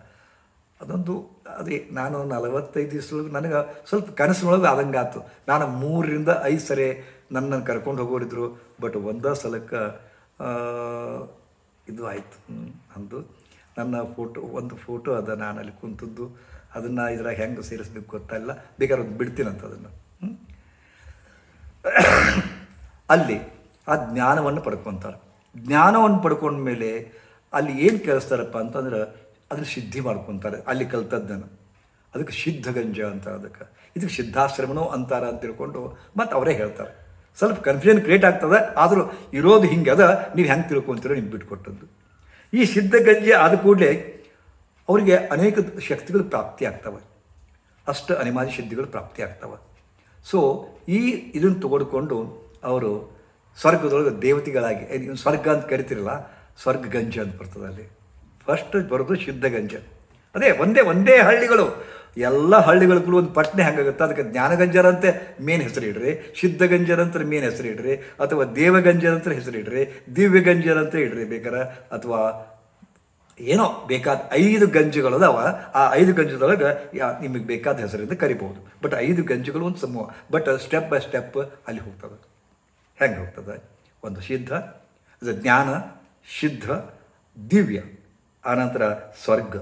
ಅದೊಂದು, ಅದೇ ನಾನು ನಲವತ್ತೈದು ದಿವಸದೊಳಗೆ ನನಗೆ ಸ್ವಲ್ಪ ಕನಸಿನೊಳಗೆ ಆದಂಗೆ ಆಯ್ತು ನಾನು ಮೂರರಿಂದ ಐದು ಸರಿ ನನ್ನನ್ನು ಕರ್ಕೊಂಡು ಹೋಗೋರಿದ್ರು ಬಟ್ ಒಂದೇ ಸಲಕ್ಕೆ ಇದು ಆಯಿತು. ಅಂದು ನನ್ನ ಫೋಟೋ, ಒಂದು ಫೋಟೋ ಅದ ನಾನು ಅಲ್ಲಿ ಕುಂತದ್ದು. ಅದನ್ನು ಇದ್ರಾಗ ಹೆಂಗೆ ಸೇರಿಸ್ಬೇಕು ಗೊತ್ತಲ್ಲ. ಬೇಕಾದ್ರೆ ಒಂದು ಬಿಡ್ತೀನಂತ ಅದನ್ನು. ಅಲ್ಲಿ ಆ ಜ್ಞಾನವನ್ನು ಪಡ್ಕೊತಾರೆ. ಜ್ಞಾನವನ್ನು ಪಡ್ಕೊಂಡ್ಮೇಲೆ ಅಲ್ಲಿ ಏನು ಕೇಳಿಸ್ತಾರಪ್ಪ ಅಂತಂದ್ರೆ ಅದನ್ನು ಸಿದ್ಧಿ ಮಾಡ್ಕೊತಾರೆ. ಅಲ್ಲಿ ಕಲ್ತದ್ದನ್ನು. ಅದಕ್ಕೆ ಸಿದ್ಧಗಂಜ ಅಂತ ಅದಕ್ಕೆ. ಇದಕ್ಕೆ ಸಿದ್ಧಾಶ್ರಮನೂ ಅಂತಾರ ಅಂತ ತಿಳ್ಕೊಂಡು ಮತ್ತು ಅವರೇ ಹೇಳ್ತಾರೆ. ಸ್ವಲ್ಪ ಕನ್ಫ್ಯೂಷನ್ ಕ್ರಿಯೇಟ್ ಆಗ್ತದೆ, ಆದರೂ ಇರೋದು ಹಿಂಗೆ ಅದ, ನೀವು ಹೆಂಗೆ ತಿಳ್ಕೊತೀರೋ ನಿಮ್ಗೆ ಬಿಟ್ಕೊಟ್ಟದ್ದು. ಈ ಸಿದ್ಧಗಂಜೆ ಆದ ಕೂಡಲೇ ಅವರಿಗೆ ಅನೇಕ ಶಕ್ತಿಗಳು ಪ್ರಾಪ್ತಿ ಆಗ್ತವೆ. ಅಷ್ಟು ಅನಿಮಾದಿ ಸಿದ್ಧಿಗಳು ಪ್ರಾಪ್ತಿ ಆಗ್ತವೆ. ಸೊ ಈ ಇದನ್ನು ತಗೊಡ್ಕೊಂಡು ಅವರು ಸ್ವರ್ಗದೊಳಗೆ ದೇವತೆಗಳಾಗಿ ಸ್ವರ್ಗ ಅಂತ ಕರಿತಿರಲ್ಲ, ಸ್ವರ್ಗ ಗಂಜ ಅಂತ ಬರ್ತದೆ ಅಲ್ಲಿ. ಫಸ್ಟ್ ಬರೋದು ಸಿದ್ಧಗಂಜ ಅದೇ ಒಂದೇ ಒಂದೇ ಹಳ್ಳಿಗಳು. ಎಲ್ಲ ಹಳ್ಳಿಗಳಿಗೂ ಒಂದು ಪಟ್ನೆ ಹೆಂಗಾಗುತ್ತೆ? ಅದಕ್ಕೆ ಜ್ಞಾನಗಂಜರಂತೆ ಮೇನ್ ಹೆಸರು ಇಡ್ರಿ ಸಿದ್ಧಗಂಜರಂತ ಮೇನ್ ಹೆಸರು ಇಡ್ರಿ ಅಥವಾ ದೇವಗಂಜರಂತ ಹೆಸರು ಇಡ್ರಿ ದಿವ್ಯಗಂಜರಂತ ಇಡ್ರಿ ಬೇಕಾರ? ಅಥವಾ ಏನೋ ಬೇಕಾದ ಐದು ಗಂಜುಗಳು ಅದಾವ ಆ ಐದು ಗಂಜದೊಳಗೆ ನಿಮಗೆ ಬೇಕಾದ ಹೆಸರಿಂದ ಕರಿಬಹುದು. ಬಟ್ ಐದು ಗಂಜುಗಳು ಒಂದು ಸಮೂಹ. ಬಟ್ ಸ್ಟೆಪ್ ಬೈ ಸ್ಟೆಪ್ ಅಲ್ಲಿ ಹೋಗ್ತದೆ. ಹೆಂಗೆ ಹೋಗ್ತದೆ? ಒಂದು ಸಿದ್ಧ ಜ್ಞಾನ ಸಿದ್ಧ ದಿವ್ಯ, ಆನಂತರ ಸ್ವರ್ಗ.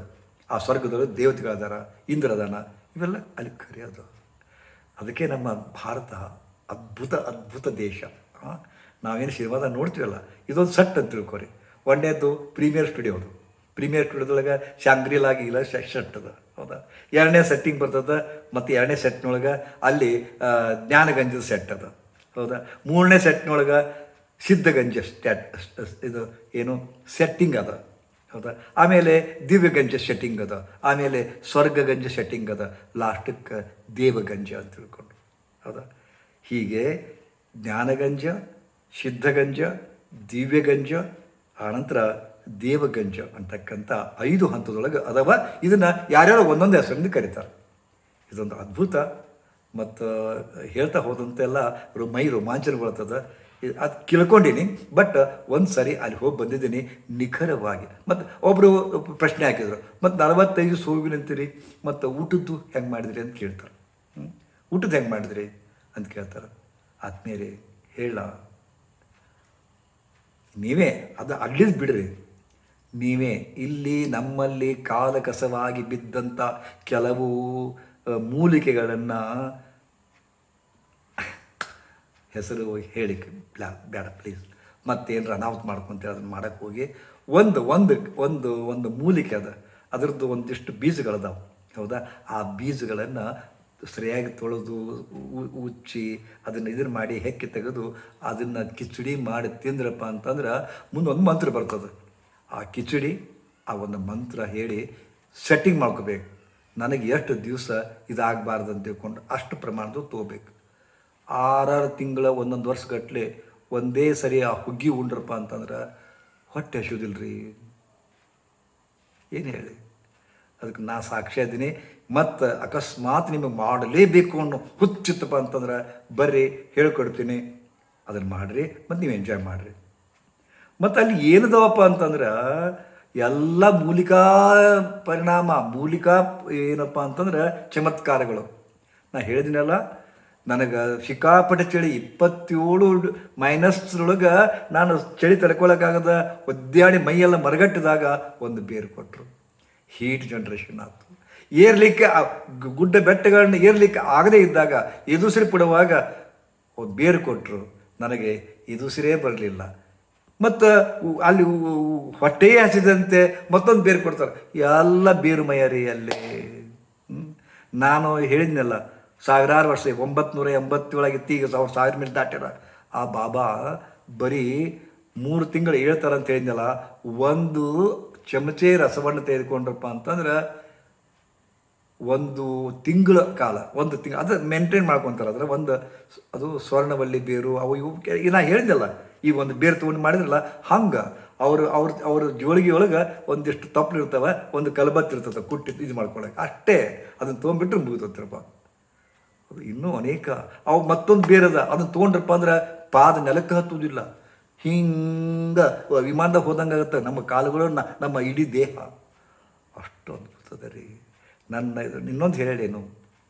ಆ ಸ್ವರ್ಗದೊಳಗೆ ದೇವತೆಗಳದಾರ ಇಂದ್ರದಾನ ಇವೆಲ್ಲ ಅಲ್ಲಿ ಕರೆಯೋದು. ಅದಕ್ಕೆ ನಮ್ಮ ಭಾರತ ಅದ್ಭುತ ಅದ್ಭುತ ದೇಶ. ನಾವೇನು ಸಿನಿಮಾದ ನೋಡ್ತೀವಲ್ಲ, ಇದೊಂದು ಸಟ್ ಅಂತ ತಿಳ್ಕೊರಿ. ಡೇದು ಪ್ರೀಮಿಯರ್ ಸ್ಟುಡಿಯೋದು ಪ್ರೀಮಿಯರ್ ಸ್ಟುಡಿಯೋದೊಳಗೆ ಶಾಂಗ್ರಿಲಾಗಿ ಇಲ್ಲ ಸೆಟ್ ಅದ ಹೌದಾ? ಎರಡನೇ ಸೆಟ್ಟಿಂಗ್ ಬರ್ತದೆ, ಮತ್ತು ಎರಡನೇ ಸೆಟ್ನೊಳಗೆ ಅಲ್ಲಿ ಜ್ಞಾನಗಂಜದ ಸೆಟ್ ಅದ. ಹೌದಾ? ಮೂರನೇ ಸೆಟ್ನೊಳಗೆ ಸಿದ್ಧಗಂಜ ಸ್ಟ್ಯಾಟ್ ಇದು, ಏನು? ಸೆಟ್ಟಿಂಗ್ ಅದ. ಹೌದಾ? ಆಮೇಲೆ ದಿವ್ಯಗಂಜ ಸೆಟ್ಟಿಂಗ್ ಅದ. ಆಮೇಲೆ ಸ್ವರ್ಗಗಂಜ ಸೆಟ್ಟಿಂಗ್ ಅದ. ಲಾಸ್ಟಕ್ಕೆ ದೇವಗಂಜ ಅಂತ ತಿಳ್ಕೊಂಡು. ಹೌದಾ? ಹೀಗೆ ಜ್ಞಾನಗಂಜ, ಸಿದ್ಧಗಂಜ, ದಿವ್ಯಗಂಜ, ಆನಂತರ ದೇವಗಂಜ ಅಂತಕ್ಕಂಥ ಐದು ಹಂತದೊಳಗೆ ಅದವ ಇದನ್ನು ಯಾರ್ಯಾರೋ ಒಂದೊಂದು ಹೆಸರಿಂದ ಕರೀತಾರೆ. ಇದೊಂದು ಅದ್ಭುತ. ಮತ್ತು ಹೇಳ್ತಾ ಹೋದಂತೆಲ್ಲ ಮೈ ರೋಮಾಂಚನಗೊಳ್ತದೆ ಅದು ಕೇಳ್ಕೊಂಡೀನಿ ಬಟ್ ಒಂದು ಸರಿ ಅಲ್ಲಿ ಹೋಗಿ ಬಂದಿದ್ದೀನಿ ನಿಖರವಾಗಿ. ಮತ್ತು ಒಬ್ಬರು ಪ್ರಶ್ನೆ ಹಾಕಿದ್ರು ಮತ್ತು ನಲವತ್ತೈದು ಸೋವಿನಂತೀರಿ ಮತ್ತು ಊಟದ್ದು ಹೆಂಗೆ ಮಾಡಿದ್ರಿ? ಅಂತ ಕೇಳ್ತಾರೆ. ಊಟದ್ದು ಹೆಂಗೆ ಮಾಡಿದ್ರಿ? ಅಂತ ಕೇಳ್ತಾರೆ. ಆದ್ಮೇಲೆ ಹೇಳ. ನೀವೇ, ಅದು ಅಡ್ಲಿದ್ ಬಿಡ್ರಿ. ನೀವೇ, ಇಲ್ಲಿ ನಮ್ಮಲ್ಲಿ ಕಾಲಕಸವಾಗಿ ಬಿದ್ದಂಥ ಕೆಲವು ಮೂಲಿಕೆಗಳನ್ನು ಹೆಸರು ಹೇಳಿಕ್ಕೆ ಬ್ಲಾ ಬೇಡ ಪ್ಲೀಸ್ ಮತ್ತೇನು ಅನಾಹುತ ಮಾಡ್ಕೊಂತೇಳಿ ಅದನ್ನು ಮಾಡೋಕ್ಕೆ ಹೋಗಿ ಒಂದು ಒಂದು ಒಂದು ಒಂದು ಮೂಲಿಕೆ ಅದ. ಅದರದ್ದು ಒಂದಿಷ್ಟು ಬೀಜಗಳದಾವೆ. ಹೌದಾ? ಆ ಬೀಜಗಳನ್ನು ಸರಿಯಾಗಿ ತೊಳೆದು ಉಚ್ಚಿ ಅದನ್ನು ಇದನ್ನು ಮಾಡಿ ಹೆಕ್ಕಿ ತೆಗೆದು ಅದನ್ನು ಕಿಚಡಿ ಮಾಡಿ ತಿಂದ್ರಪ್ಪ ಅಂತಂದ್ರೆ ಮುಂದೊಂದು ಮಂತ್ರ ಬರ್ತದೆ. ಆ ಕಿಚಡಿ ಆ ಒಂದು ಮಂತ್ರ ಹೇಳಿ ಸೆಟ್ಟಿಂಗ್ ಮಾಡ್ಕೋಬೇಕು. ನನಗೆ ಎಷ್ಟು ದಿವಸ ಇದಾಗಬಾರ್ದು ಅಂತ ತಿಳ್ಕೊಂಡು ಅಷ್ಟು ಪ್ರಮಾಣದ ತೊಗೋಬೇಕು ಆರಾರು ತಿಂಗಳ ಒಂದೊಂದು ವರ್ಷಗಟ್ಟಲೆ ಒಂದೇ ಸರಿ ಆ ಹುಗ್ಗಿ ಉಂಡ್ರಪ್ಪ ಅಂತಂದ್ರೆ ಹೊಟ್ಟೆ ಹಸಿಯೋದಿಲ್ಲ ರೀ ಏನು ಹೇಳಿ? ಅದಕ್ಕೆ ನಾ ಸಾಕ್ಷಿ ಇದ್ದೀನಿ ಮತ್ತು ಅಕಸ್ಮಾತ್ ನಿಮಗೆ ಮಾಡಲೇಬೇಕು ಅನ್ನೋ ಹುಚ್ಚಿತ್ತಪ್ಪ ಅಂತಂದ್ರೆ ಬರ್ರಿ, ಹೇಳ್ಕೊಡ್ತೀನಿ. ಅದನ್ನು ಮಾಡಿರಿ, ಮತ್ತು ನೀವು ಎಂಜಾಯ್ ಮಾಡಿರಿ. ಮತ್ತು ಅಲ್ಲಿ ಏನದವಪ್ಪ ಅಂತಂದ್ರೆ ಎಲ್ಲ ಮೂಲಿಕಾ ಪರಿಣಾಮ, ಮೂಲಿಕಾ ಏನಪ್ಪ ಅಂತಂದ್ರೆ ಚಮತ್ಕಾರಗಳು. ನಾ ಹೇಳಿದಿನಲ್ಲ ನನಗೆ ಸಿಕ್ಕಾಪಟ್ಟೆ ಚಳಿ, ಇಪ್ಪತ್ತೇಳು ಮೈನಸ್ರೊಳಗೆ ನಾನು ಚಳಿ ತಡ್ಕೊಳಕ್ಕಾಗದ ಒದ್ದಾಡಿ ಮೈಯೆಲ್ಲ ಮರಗಟ್ಟಿದಾಗ ಒಂದು ಬೇರು ಕೊಟ್ಟರು ಹೀಟ್ ಜನ್ರೇಷನ್ ಆಯಿತು ಏರ್ಲಿಕ್ಕೆ ಗುಡ್ಡ ಬೆಟ್ಟಗಳನ್ನ ಏರ್ಲಿಕ್ಕೆ ಆಗದೇ ಇದ್ದಾಗ ಎದುಸಿರಿ ಪಡುವಾಗ ಬೇರು ಕೊಟ್ಟರು ನನಗೆ ಎದುಸಿರೇ ಬರಲಿಲ್ಲ. ಮತ್ತು ಅಲ್ಲಿ ಹೊಟ್ಟೆಯೇ ಹಸಿದಂತೆ ಮತ್ತೊಂದು ಬೇರು ಕೊಡ್ತಾರೆ. ಎಲ್ಲ ಬೇರು ಮಯರಿ ಅಲ್ಲಿ. ನಾನು ಹೇಳಿದ್ನಲ್ಲ ಸಾವಿರಾರು ವರ್ಷ ಒಂಬತ್ತು ಎಂಬತ್ತೇಳಾಗಿತ್ತು ಈಗ ಸಾವಿರ ಸಾವಿರ ಮೇಲೆ ದಾಟ್ಯಾರ. ಆ ಬಾಬಾ ಬರೀ ಮೂರು ತಿಂಗಳು ಹೇಳ್ತಾರ ಅಂತ ಹೇಳಿದ್ನಲ್ಲ, ಒಂದು ಚಮಚೆ ರಸವನ್ನು ತೆಗೆದುಕೊಂಡ್ರಪ್ಪ ಅಂತಂದ್ರೆ ಒಂದು ತಿಂಗಳ ಕಾಲ, ಒಂದು ತಿಂಗಳು, ಅದು ಮೇಂಟೈನ್ ಮಾಡ್ಕೊತಾರೆ ಅಂದ್ರೆ, ಒಂದು ಅದು ಸ್ವರ್ಣವಲ್ಲಿ ಬೇರು, ಅವು ಇವು ನಾ ಹೇಳಿದ್ನಲ್ಲ, ಈ ಒಂದು ಬೇರು ತೊಗೊಂಡು ಮಾಡಿದ್ರಲ್ಲ, ಹಂಗೆ ಅವರು, ಅವ್ರ ಅವ್ರ ಜೋಳಿಗೆ ಒಳಗೆ ಒಂದಿಷ್ಟು ತಪ್ಪಲು ಇರ್ತವೆ, ಒಂದು ಕಲಬತ್ತಿರ್ತದೆ, ಕುಟ್ಟಿ ಇದು ಮಾಡ್ಕೊಳಕ್ಕೆ ಅಷ್ಟೇ, ಅದನ್ನು ತೊಗೊಂಡ್ಬಿಟ್ರೆ ಮುಗಿತತ್ರಪ್ಪ ಅದು ಇನ್ನೂ ಅನೇಕ. ಅವು ಮತ್ತೊಂದು ಬೇರೆದ. ಅದನ್ನು ತೊಗೊಂಡ್ರಪ್ಪ ಅಂದ್ರೆ ಪಾದ ನೆಲಕ್ಕೆ ಹತ್ತುವುದಿಲ್ಲ. ಹಿಂಗ ವಿಮಾನದಾಗ ಹೋದಂಗೆ ಆಗುತ್ತೆ. ನಮ್ಮ ಕಾಲುಗಳು ನಮ್ಮ ಇಡೀ ದೇಹ. ಅಷ್ಟು ಅದ್ಭುತದ ರೀ. ನನ್ನ ಇದು ಇನ್ನೊಂದು ಹೇಳೇನು.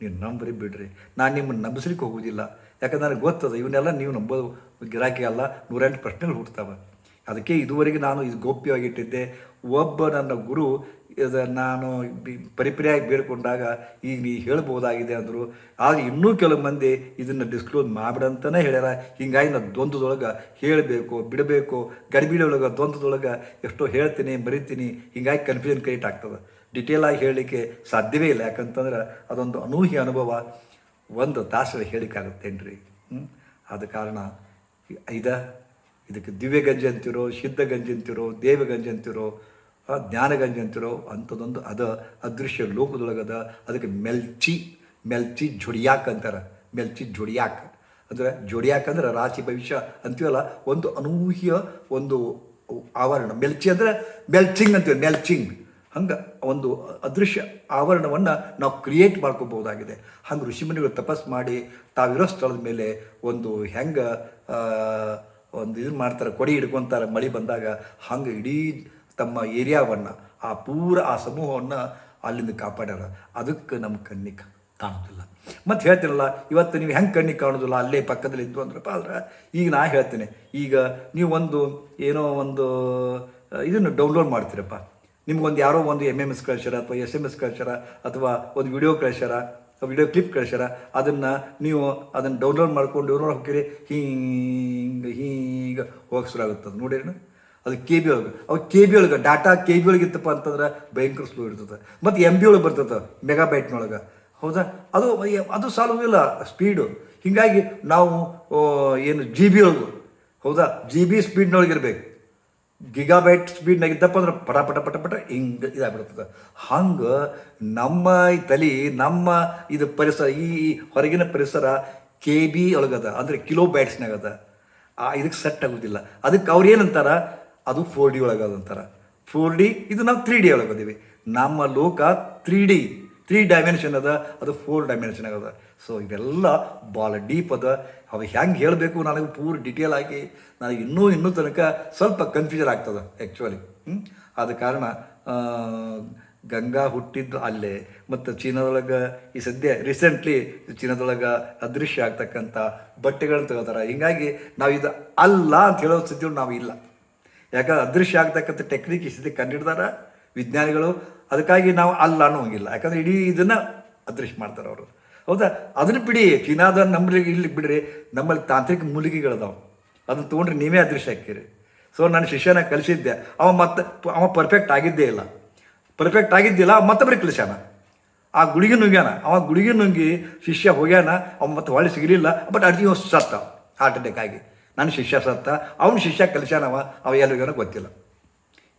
ನೀವು ನಂಬ್ರಿ ಬಿಡ್ರಿ. ನಾನು ನಿಮ್ಮನ್ನು ನಂಬಿಸ್ಲಿಕ್ಕೆ ಹೋಗೋದಿಲ್ಲ. ಯಾಕಂದ್ರೆ ನನಗೆ ಗೊತ್ತದ, ಇವನ್ನೆಲ್ಲ ನೀವು ನಂಬೋದು ಗಿರಾಕಿ ಅಲ್ಲ, ನೂರೆಂಟು ಪ್ರಶ್ನೆಗಳು ಹುಡ್ತಾವೆ ಅದಕ್ಕೆ ಇದುವರೆಗೆ ನಾನು ಇದು ಗೋಪ್ಯವಾಗಿಟ್ಟಿದ್ದೆ ಒಬ್ಬ ನನ್ನ ಗುರು ಇದು ನಾನು ಪರಿಪರಿಯಾಗಿ ಬೇಡ್ಕೊಂಡಾಗ ಈಗ ನೀ ಹೇಳ್ಬೋದಾಗಿದೆ ಅಂದರು. ಆದರೆ ಇನ್ನೂ ಕೆಲವು ಮಂದಿ ಇದನ್ನು ಡಿಸ್ಕ್ಲೋಸ್ ಮಾಡಿಬಿಡಂತಲೇ ಹೇಳ್ಯಾರ. ಹಿಂಗಾಗಿ ನಾನು ದ್ವಂದ್ವದೊಳಗೆ ಹೇಳಬೇಕು, ಬಿಡಬೇಕು. ಗಡಿಬಿಡಿ ಒಳಗೆ ದ್ವಂದ್ವದೊಳಗೆ ಎಷ್ಟೋ ಹೇಳ್ತೀನಿ, ಬರೀತೀನಿ. ಹಿಂಗಾಗಿ ಕನ್ಫ್ಯೂಷನ್ ಕ್ರಿಯೇಟ್ ಆಗ್ತದೆ. ಡಿಟೇಲಾಗಿ ಹೇಳಲಿಕ್ಕೆ ಸಾಧ್ಯವೇ ಇಲ್ಲ. ಯಾಕಂತಂದ್ರೆ ಅದೊಂದು ಅನೂಹ್ಯ ಅನುಭವ. ಒಂದು ತಾಸಲ್ಲಿ ಹೇಳಿಕ್ಕಾಗುತ್ತೇನ್ರಿ? ಹ್ಞೂ ಆದ ಕಾರಣ ಇದ ಇದಕ್ಕೆ ದಿವ್ಯಗಂಜಿ ಅಂತಿರೋ ಸಿದ್ಧಗಂಜಿ ಅಂತಿರೋ, ದೇವಗಂಜಿ ಅಂತಿರೋ ಆ, ಜ್ಞಾನಗಂಜಿ ಅಂತಿರೋ ಅಂಥದ್ದೊಂದು ಅದ ಅದೃಶ್ಯ ಲೋಕದೊಳಗದ ಅದಕ್ಕೆ ಮೆಲ್ಚಿ ಮೆಲ್ಚಿ ಜುಡಿಯಾಕ್ ಅಂತಾರೆ. ಮೆಲ್ಚಿ ಜುಡಿಯಾಕ್. ಅಂದರೆ ಜೋಡಿಯಾಕ್ ಅಂದರೆ ರಾಶಿ ಭವಿಷ್ಯ ಅಂತೀವಲ್ಲ ಒಂದು ಅನೂಹ್ಯ ಒಂದು ಆವರಣ. ಮೆಲ್ಚಿ ಅಂದರೆ ಮೆಲ್ಚಿಂಗ್ ಅಂತೀವಿ ಮೆಲ್ಚಿಂಗ್. ಹಂಗೆ ಒಂದು ಅದೃಶ್ಯ ಆವರಣವನ್ನು ನಾವು ಕ್ರಿಯೇಟ್ ಮಾಡ್ಕೋಬೋದಾಗಿದೆ ಹಂಗೆ ಋಷಿಮುನಿಗಳು ತಪಸ್ ಮಾಡಿ ತಾವಿರೋ ಸ್ಥಳದ ಮೇಲೆ ಒಂದು ಹೆಂಗೆ ಒಂದು ಇದು ಮಾಡ್ತಾರೆ ಕೊಡಿ ಹಿಡ್ಕೊತಾರೆ ಮಳೆ ಬಂದಾಗ ಹಂಗೆ ಇಡೀ ತಮ್ಮ ಏರಿಯಾವನ್ನು, ಆ ಪೂರ ಆ ಸಮೂಹವನ್ನು ಅಲ್ಲಿಂದ ಕಾಪಾಡ್ಯಾರ. ಅದಕ್ಕೆ ನಮ್ಮ ಕಣ್ಣಿಗೆ ಕಾಣೋದಿಲ್ಲ. ಮತ್ತು ಹೇಳ್ತಿರಲ್ಲ ಇವತ್ತು ನೀವು ಹೆಂಗೆ ಕಣ್ಣಿಗೆ ಕಾಣೋದಿಲ್ಲ? ಅಲ್ಲೇ ಪಕ್ಕದಲ್ಲಿ ಇದ್ದು ಅಂದ್ರಪ್ಪ ಆದ್ರೆ ಈಗ ನಾ ಹೇಳ್ತೇನೆ. ಈಗ ನೀವು ಒಂದು ಏನೋ ಒಂದು ಇದನ್ನು ಡೌನ್ಲೋಡ್ ಮಾಡ್ತೀರಪ್ಪ. ನಿಮ್ಗೊಂದು ಯಾರೋ ಒಂದು ಎಂ ಎಂ ಎಸ್ ಕಳ್ಸ್ಯಾರ ಅಥವಾ ಎಸ್ ಎಂ ಎಸ್ ಕಳ್ಸ್ಯಾರ ಅಥವಾ ಒಂದು ವಿಡಿಯೋ ಕಳ್ಸ್ಯಾರ ವಿಡಿಯೋ ಕ್ಲಿಪ್ ಕಳ್ಸ್ಯಾರ, ಅದನ್ನು ನೀವು ಅದನ್ನು ಡೌನ್ಲೋಡ್ ಮಾಡ್ಕೊಂಡು ಹೋಗ್ತೀರಿ. ಹಿಂಗೆ ಹಿಂಗೆ ಹೋಗಿ ಅದು ನೋಡಿರಿ ಅದು ಕೆ ಬಿ ಒಳಗೆ ಅವು ಕೆ ಬಿ ಒಳಗೆ ಡಾಟಾ ಕೆ ಬಿ ಒಳಗೆ ಇತ್ತಪ್ಪ ಅಂತಂದ್ರೆ ಭಯಂಕರ ಸ್ಲೋ ಇರ್ತದೆ. ಮತ್ತು ಎಂ ಬಿ ಒಳಗೆ ಬರ್ತದೆ ಮೆಗಾಬೈಟ್ನೊಳಗೆ ಹೌದಾ? ಅದು ಅದು ಸಾಲುವಿಲ್ಲ ಸ್ಪೀಡು ಹೀಗಾಗಿ ನಾವು ಏನು ಜಿ ಬಿ ಒಳಗು ಹೌದಾ? ಜಿ ಬಿ ಸ್ಪೀಡ್ನೊಳಗೆ ಇರಬೇಕು. ಗಿಗಾಬೈಟ್ ಸ್ಪೀಡ್ನಾಗ ಇದ್ದಪ್ಪ ಅಂದ್ರೆ ಪಟ ಪಟ ಪಟ ಪಟ ಹಿಂಗೆ ಇದಾಗ್ಬಿಡ್ತದೆ. ಹಂಗೆ ನಮ್ಮ ತಲೆ, ನಮ್ಮ ಇದು ಪರಿಸರ, ಈ ಹೊರಗಿನ ಪರಿಸರ ಕೆ ಬಿ ಒಳಗದ, ಅಂದರೆ ಕಿಲೋ ಬ್ಯಾಟ್ಸ್ನಾಗದ ಇದಕ್ಕೆ ಸೆಟ್ ಆಗೋದಿಲ್ಲ. ಅದಕ್ಕೆ ಅವ್ರು ಏನಂತಾರ ಅದು ಫೋರ್ ಡಿ ಒಳಗದಂತಾರ ಫೋರ್ ಡಿ ಇದು ನಾವು ತ್ರೀ ಡಿ ಒಳಗದೀವಿ ನಮ್ಮ ಲೋಕ ತ್ರೀ ಡಿ ತ್ರೀ ಡೈಮೆನ್ಷನ್ ಅದ, ಅದು ಫೋರ್ ಡೈಮೆನ್ಷನ್ ಆಗದ. ಸೊ ಇವೆಲ್ಲ ಭಾಳ ಡೀಪ್ ಅದ. ಅವು ಹೆಂಗೆ ಹೇಳಬೇಕು ನನಗೆ ಪೂರ್ ಡಿಟೇಲ್ ಆಗಿ, ನನಗೆ ಇನ್ನೂ ಇನ್ನೂ ತನಕ ಸ್ವಲ್ಪ ಕನ್ಫ್ಯೂಷನ್ ಆಗ್ತದೆ ಆ್ಯಕ್ಚುಲಿ ಆದ ಕಾರಣ ಗಂಗಾ ಹುಟ್ಟಿದ್ದು ಅಲ್ಲೇ, ಮತ್ತು ಚೀನಾದೊಳಗೆ ಈ ಸದ್ಯ ರೀಸೆಂಟ್ಲಿ ಚೀನಾದೊಳಗೆ ಅದೃಶ್ಯ ಆಗ್ತಕ್ಕಂಥ ಬಟ್ಟೆಗಳನ್ನ ತಗೋತಾರೆ. ಹೀಗಾಗಿ ನಾವು ಇದು ಅಲ್ಲ ಅಂತ ಹೇಳೋ ಸ್ಥಿತಿಯಲ್ಲಿ ನಾವು ಇಲ್ಲ. ಯಾಕಂದ್ರೆ ಅದೃಶ್ಯ ಆಗ್ತಕ್ಕಂಥ ಟೆಕ್ನಿಕ್ ಸದ್ಯ ಕಂಡಿಡ್ದಾರ ವಿಜ್ಞಾನಿಗಳು, ಅದಕ್ಕಾಗಿ ನಾವು ಅಲ್ಲ ಅನ್ನೋಂಗಿಲ್ಲ. ಯಾಕಂದ್ರೆ ಇಡೀ ಇದನ್ನು ಅದೃಶ್ಯ ಮಾಡ್ತಾರೆ ಅವರು. ಹೌದಾ? ಅದನ್ನು ಬಿಡಿ, ಚೀನಾದ ನಮ್ಮಲ್ಲಿ ಇಲ್ಲಿ ಬಿಡ್ರಿ, ನಮ್ಮಲ್ಲಿ ತಾಂತ್ರಿಕ ಮೂಲಿಕೆಗಳದಾವೆ. ಅದನ್ನು ತೊಗೊಂಡ್ರೆ ನೀವೇ ಅದೃಶ್ಯ ಹಾಕಿರಿ ಸೊ ನನ್ನ ಶಿಷ್ಯನ ಕಲಿಸಿದ್ದೆ. ಅವ ಮತ್ತೆ ಅವ ಪರ್ಫೆಕ್ಟ್ ಆಗಿದ್ದೇ ಇಲ್ಲ. ಪರ್ಫೆಕ್ಟ್ ಆಗಿದ್ದಿಲ್ಲ ಮತ್ತೊಬ್ಬರಿಗೆ ಕಲಿಸ್ಯಾನ. ಆ ಗುಳಿಗೆ ನುಗ್ಗ್ಯಾನ ಅವ ಗುಳಿಗೆ ನುಂಗಿ ಶಿಷ್ಯ ಹೋಗ್ಯಾನ, ಅವ ಮತ್ತೆ ಹೊಳೆ ಸಿಗಲಿಲ್ಲ ಬಟ್ ಅಡ್ಗೆ ಸತ್ತ ಹಾರ್ಟ್ ಅಟ್ಯಾಕ್ ಆಗಿ. ನನ್ನ ಶಿಷ್ಯ ಸತ್ತ, ಅವನ ಶಿಷ್ಯ ಕಲಿಸ್ಯಾನವ, ಅವ ಎಲ್ಲಿಗಾನ ಗೊತ್ತಿಲ್ಲ.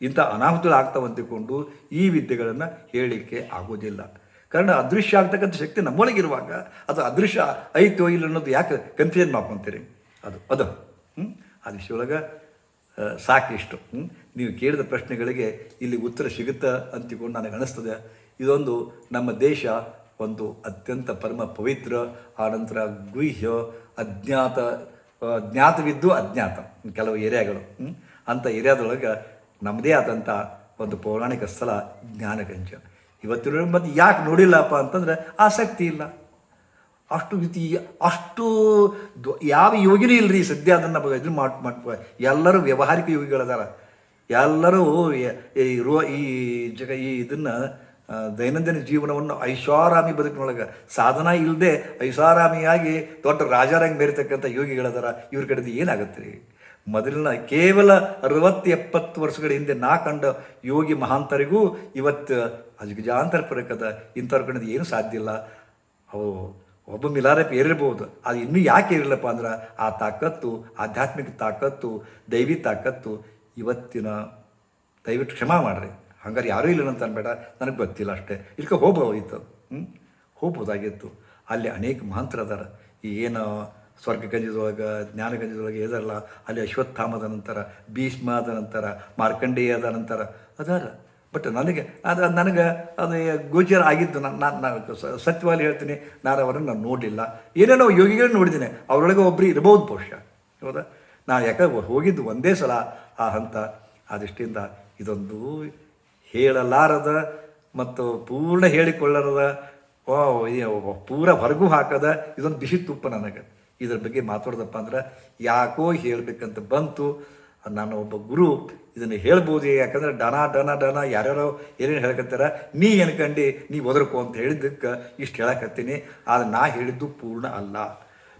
ಇಂಥ ಅನಾಹುತಗಳು ಆಗ್ತಾವ ಅಂತಿಕೊಂಡು ಈ ವಿದ್ಯೆಗಳನ್ನು ಹೇಳಲಿಕ್ಕೆ ಆಗೋದಿಲ್ಲ. ಕಾರಣ ಅದೃಶ್ಯ ಆಗ್ತಕ್ಕಂಥ ಶಕ್ತಿ ನಮ್ಮೊಳಗಿರುವಾಗ ಅದು ಅದೃಶ್ಯ ಐತೋ ಇಲ್ಲ ಅನ್ನೋದು ಯಾಕೆ ಕನ್ಫ್ಯೂಷನ್ ಮಾಡ್ಕೊತೀರಿ? ಅದು ಅದು. ಹ್ಞೂ ಆ ವಿಷಯೊಳಗೆ ಸಾಕಿಷ್ಟು. ನೀವು ಕೇಳಿದ ಪ್ರಶ್ನೆಗಳಿಗೆ ಇಲ್ಲಿ ಉತ್ತರ ಸಿಗುತ್ತಾ ಅಂತಿಕೊಂಡು ನನಗೆ ಅನಿಸ್ತದೆ. ಇದೊಂದು ನಮ್ಮ ದೇಶ ಒಂದು ಅತ್ಯಂತ ಪರಮ ಪವಿತ್ರ, ಆನಂತರ ಗುಹ್ಯ ಅಜ್ಞಾತ ಜ್ಞಾತವಿದ್ದು ಅಜ್ಞಾತ, ಕೆಲವು ಏರಿಯಾಗಳು? ಅಂಥ ಏರಿಯಾದೊಳಗೆ ನಮ್ಮದೇ ಆದಂಥ ಒಂದು ಪೌರಾಣಿಕ ಸ್ಥಳ ಜ್ಞಾನಗಂಜ ಇವತ್ತಿನ ಮತ್ತು ಯಾಕೆ ನೋಡಿಲ್ಲಪ್ಪ ಅಂತಂದರೆ ಆಸಕ್ತಿ ಇಲ್ಲ ಅಷ್ಟು ರೀತಿ, ಅಷ್ಟು ಯಾವ ಯೋಗಿನೂ ಇಲ್ಲರಿ ಸದ್ಯ ಅದನ್ನು ಇದನ್ನು ಮಾಡಿ ಮಾಡಿ ಎಲ್ಲರೂ ವ್ಯಾವಹಾರಿಕ ಯೋಗಿಗಳದಾರ ಎಲ್ಲರೂ ಈ ಈ ಜಗ, ಈ ಇದನ್ನು ದೈನಂದಿನ ಜೀವನವನ್ನು ಐಷಾರಾಮಿ ಬದುಕಿನೊಳಗೆ. ಸಾಧನ ಇಲ್ಲದೆ ಐಷಾರಾಮಿಯಾಗಿ ದೊಡ್ಡ ರಾಜಾರಂಗ್ ಮೇರಿತಕ್ಕಂಥ ಯೋಗಿಗಳದಾರ ಇವ್ರ ಕಡೆದು ಏನಾಗುತ್ತೆ ರೀ ಮೊದಲಿನ ಕೇವಲ ಅರವತ್ತು ಎಪ್ಪತ್ತು ವರ್ಷಗಳ ಹಿಂದೆ ನಾ ಕಂಡ ಯೋಗಿ ಮಹಾಂತರಿಗೂ ಇವತ್ತು ಅಜಗಜಾಂತರ ಪರಕದ ಇಂಥವ್ರ ಕಡೆದು ಏನು ಸಾಧ್ಯ ಇಲ್ಲ. ಅವು ಒಬ್ಬ ಮಿಲಾರಪ್ಪ ಏರಿರ್ಬೋದು. ಅದು ಇನ್ನೂ ಯಾಕೆ ಏರಿಲ್ಲಪ್ಪ ಅಂದ್ರೆ ಆ ತಾಕತ್ತು, ಆಧ್ಯಾತ್ಮಿಕ ತಾಕತ್ತು, ದೈವಿ ತಾಕತ್ತು ಇವತ್ತಿನ ದಯವಿಟ್ಟು ಕ್ಷಮಾ ಮಾಡ್ರಿ. ಹಂಗಾರೆ ಯಾರೂ ಇಲ್ಲ ಅಂತ ಅನ್ಬೇಡ. ನನಗೆ ಗೊತ್ತಿಲ್ಲ ಅಷ್ಟೇ. ಇದಕ್ಕೆ ಹೋಗ್ಬೋದಿತ್ತು ಹ್ಞೂ ಹೋಗ್ಬೋದಾಗಿತ್ತು. ಅಲ್ಲಿ ಅನೇಕ ಮಹಂತರ ಅದಾರ. ಈ ಏನು ಸ್ವರ್ಗ ಗಂಜದೊಳಗೆ, ಜ್ಞಾನ ಅಲ್ಲಿ ಅಶ್ವತ್ಥಾಮದ ನಂತರ, ಭೀಷ್ಮ ಆದ ನಂತರ ಮಾರ್ಕಂಡೇಯದ ನಂತರ ಅದಾರ. ಬಟ್ ನನಗೆ, ಅದು ನನಗೆ ಅದು ಗೋಚರ ಆಗಿದ್ದು ನಾನು ನಾನು ಸತ್ಯವಾಗಿ ಹೇಳ್ತೀನಿ. ನಾನು ಅವರನ್ನು ನಾನು ನೋಡಲಿಲ್ಲ. ಏನೇನೋ ಯೋಗಿಗಳು ನೋಡಿದ್ದೀನಿ. ಅವರೊಳಗೆ ಒಬ್ಬರು ಇರಬಹುದು ಬಹುಶಃ. ಹೌದಾ? ನಾನು ಯಾಕೆ ಹೋಗಿದ್ದು ಒಂದೇ ಸಲ. ಆ ಹಂತ, ಆ ದೃಷ್ಟಿಯಿಂದ ಇದೊಂದು ಹೇಳಲಾರದ ಮತ್ತು ಪೂರ್ಣ ಹೇಳಿಕೊಳ್ಳರದ ಪೂರ ಹೊರಗೂ ಹಾಕದ ಇದೊಂದು ಬಿಸಿ ತುಪ್ಪ ನನಗೆ. ಇದ್ರ ಬಗ್ಗೆ ಮಾತಾಡ್ದಪ್ಪ ಅಂದ್ರೆ, ಯಾಕೋ ಹೇಳಬೇಕಂತ ಬಂತು. ನಾನು ಒಬ್ಬ ಗುರು ಇದನ್ನು ಹೇಳ್ಬೋದು? ಯಾಕಂದ್ರೆ ಡನ ಡನ ಡನ, ಯಾರ್ಯಾರೋ ಏನೇನು ಹೇಳ್ಕತ್ತಾರ, ನೀ ಅನ್ಕಂಡು ನೀ ಒದರ್ಕೋ ಅಂತ ಹೇಳಿದ್ದಕ್ಕೆ ಇಷ್ಟು ಹೇಳಕತ್ತೀನಿ. ಆದರೆ ನಾ ಹೇಳಿದ್ದು ಪೂರ್ಣ ಅಲ್ಲ.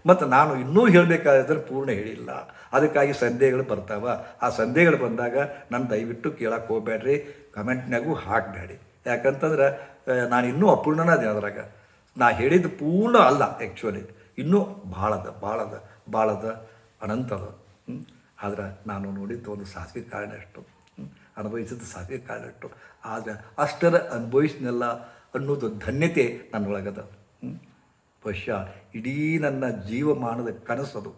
ಮತ್ತು ನಾನು ಇನ್ನೂ ಹೇಳಬೇಕಾದ್ರೆ ಪೂರ್ಣ ಹೇಳಿಲ್ಲ. ಅದಕ್ಕಾಗಿ ಸಂದೇಹಗಳು ಬರ್ತಾವ. ಆ ಸಂದೇಹಗಳು ಬಂದಾಗ ನಾನು ದಯವಿಟ್ಟು ಕೇಳಕ್ಕೆ ಹೋಗ್ಬೇಡ್ರಿ. ಕಮೆಂಟ್ನಾಗೂ ಹಾಕಬೇಡಿ ಯಾಕಂತಂದ್ರೆ ನಾನು ಇನ್ನೂ ಅಪೂರ್ಣನ ಅದೇ ಅದ್ರಾಗ. ನಾ ಹೇಳಿದ್ದು ಪೂರ್ಣ ಅಲ್ಲ ಆ್ಯಕ್ಚುಲಿ ಇನ್ನೂ ಭಾಳದ ಭಾಳದ ಭಾಳದ ಅನಂತದ ಆದರೆ ನಾನು ನೋಡಿದ್ದು ಒಂದು ಸಾಸಿವೆ ಕಾರಣಷ್ಟು ಅನುಭವಿಸಿದ್ದು ಸಾಸಿವೆ ಕಾರಣಷ್ಟು ಆದರೆ ಅಷ್ಟರ ಅನುಭವಿಸಿನಲ್ಲ ಅನ್ನೋದು ಧನ್ಯತೆ ನನ್ನೊಳಗದ? ಬಹುಶಃ ಇಡೀ ನನ್ನ ಜೀವಮಾನದ ಕನಸದು.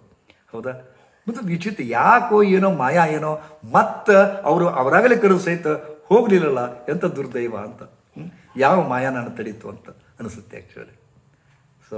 ಹೌದಾ? ಮತ್ತು ವಿಚಿತ್ರ ಯಾಕೋ ಏನೋ ಮಾಯಾ ಏನೋ, ಮತ್ತು ಅವರು ಅವರಾಗಲೇ ಕರೆದು ಸಹಿತ ಹೋಗಲಿಲ್ಲಲ್ಲ ಎಂಥ ದುರ್ದೈವ ಅಂತ? ಯಾವ ಮಾಯಾನ ತಡೀತು ಅಂತ ಅನಿಸುತ್ತೆ ಆ್ಯಕ್ಚುಲಿ ಸೊ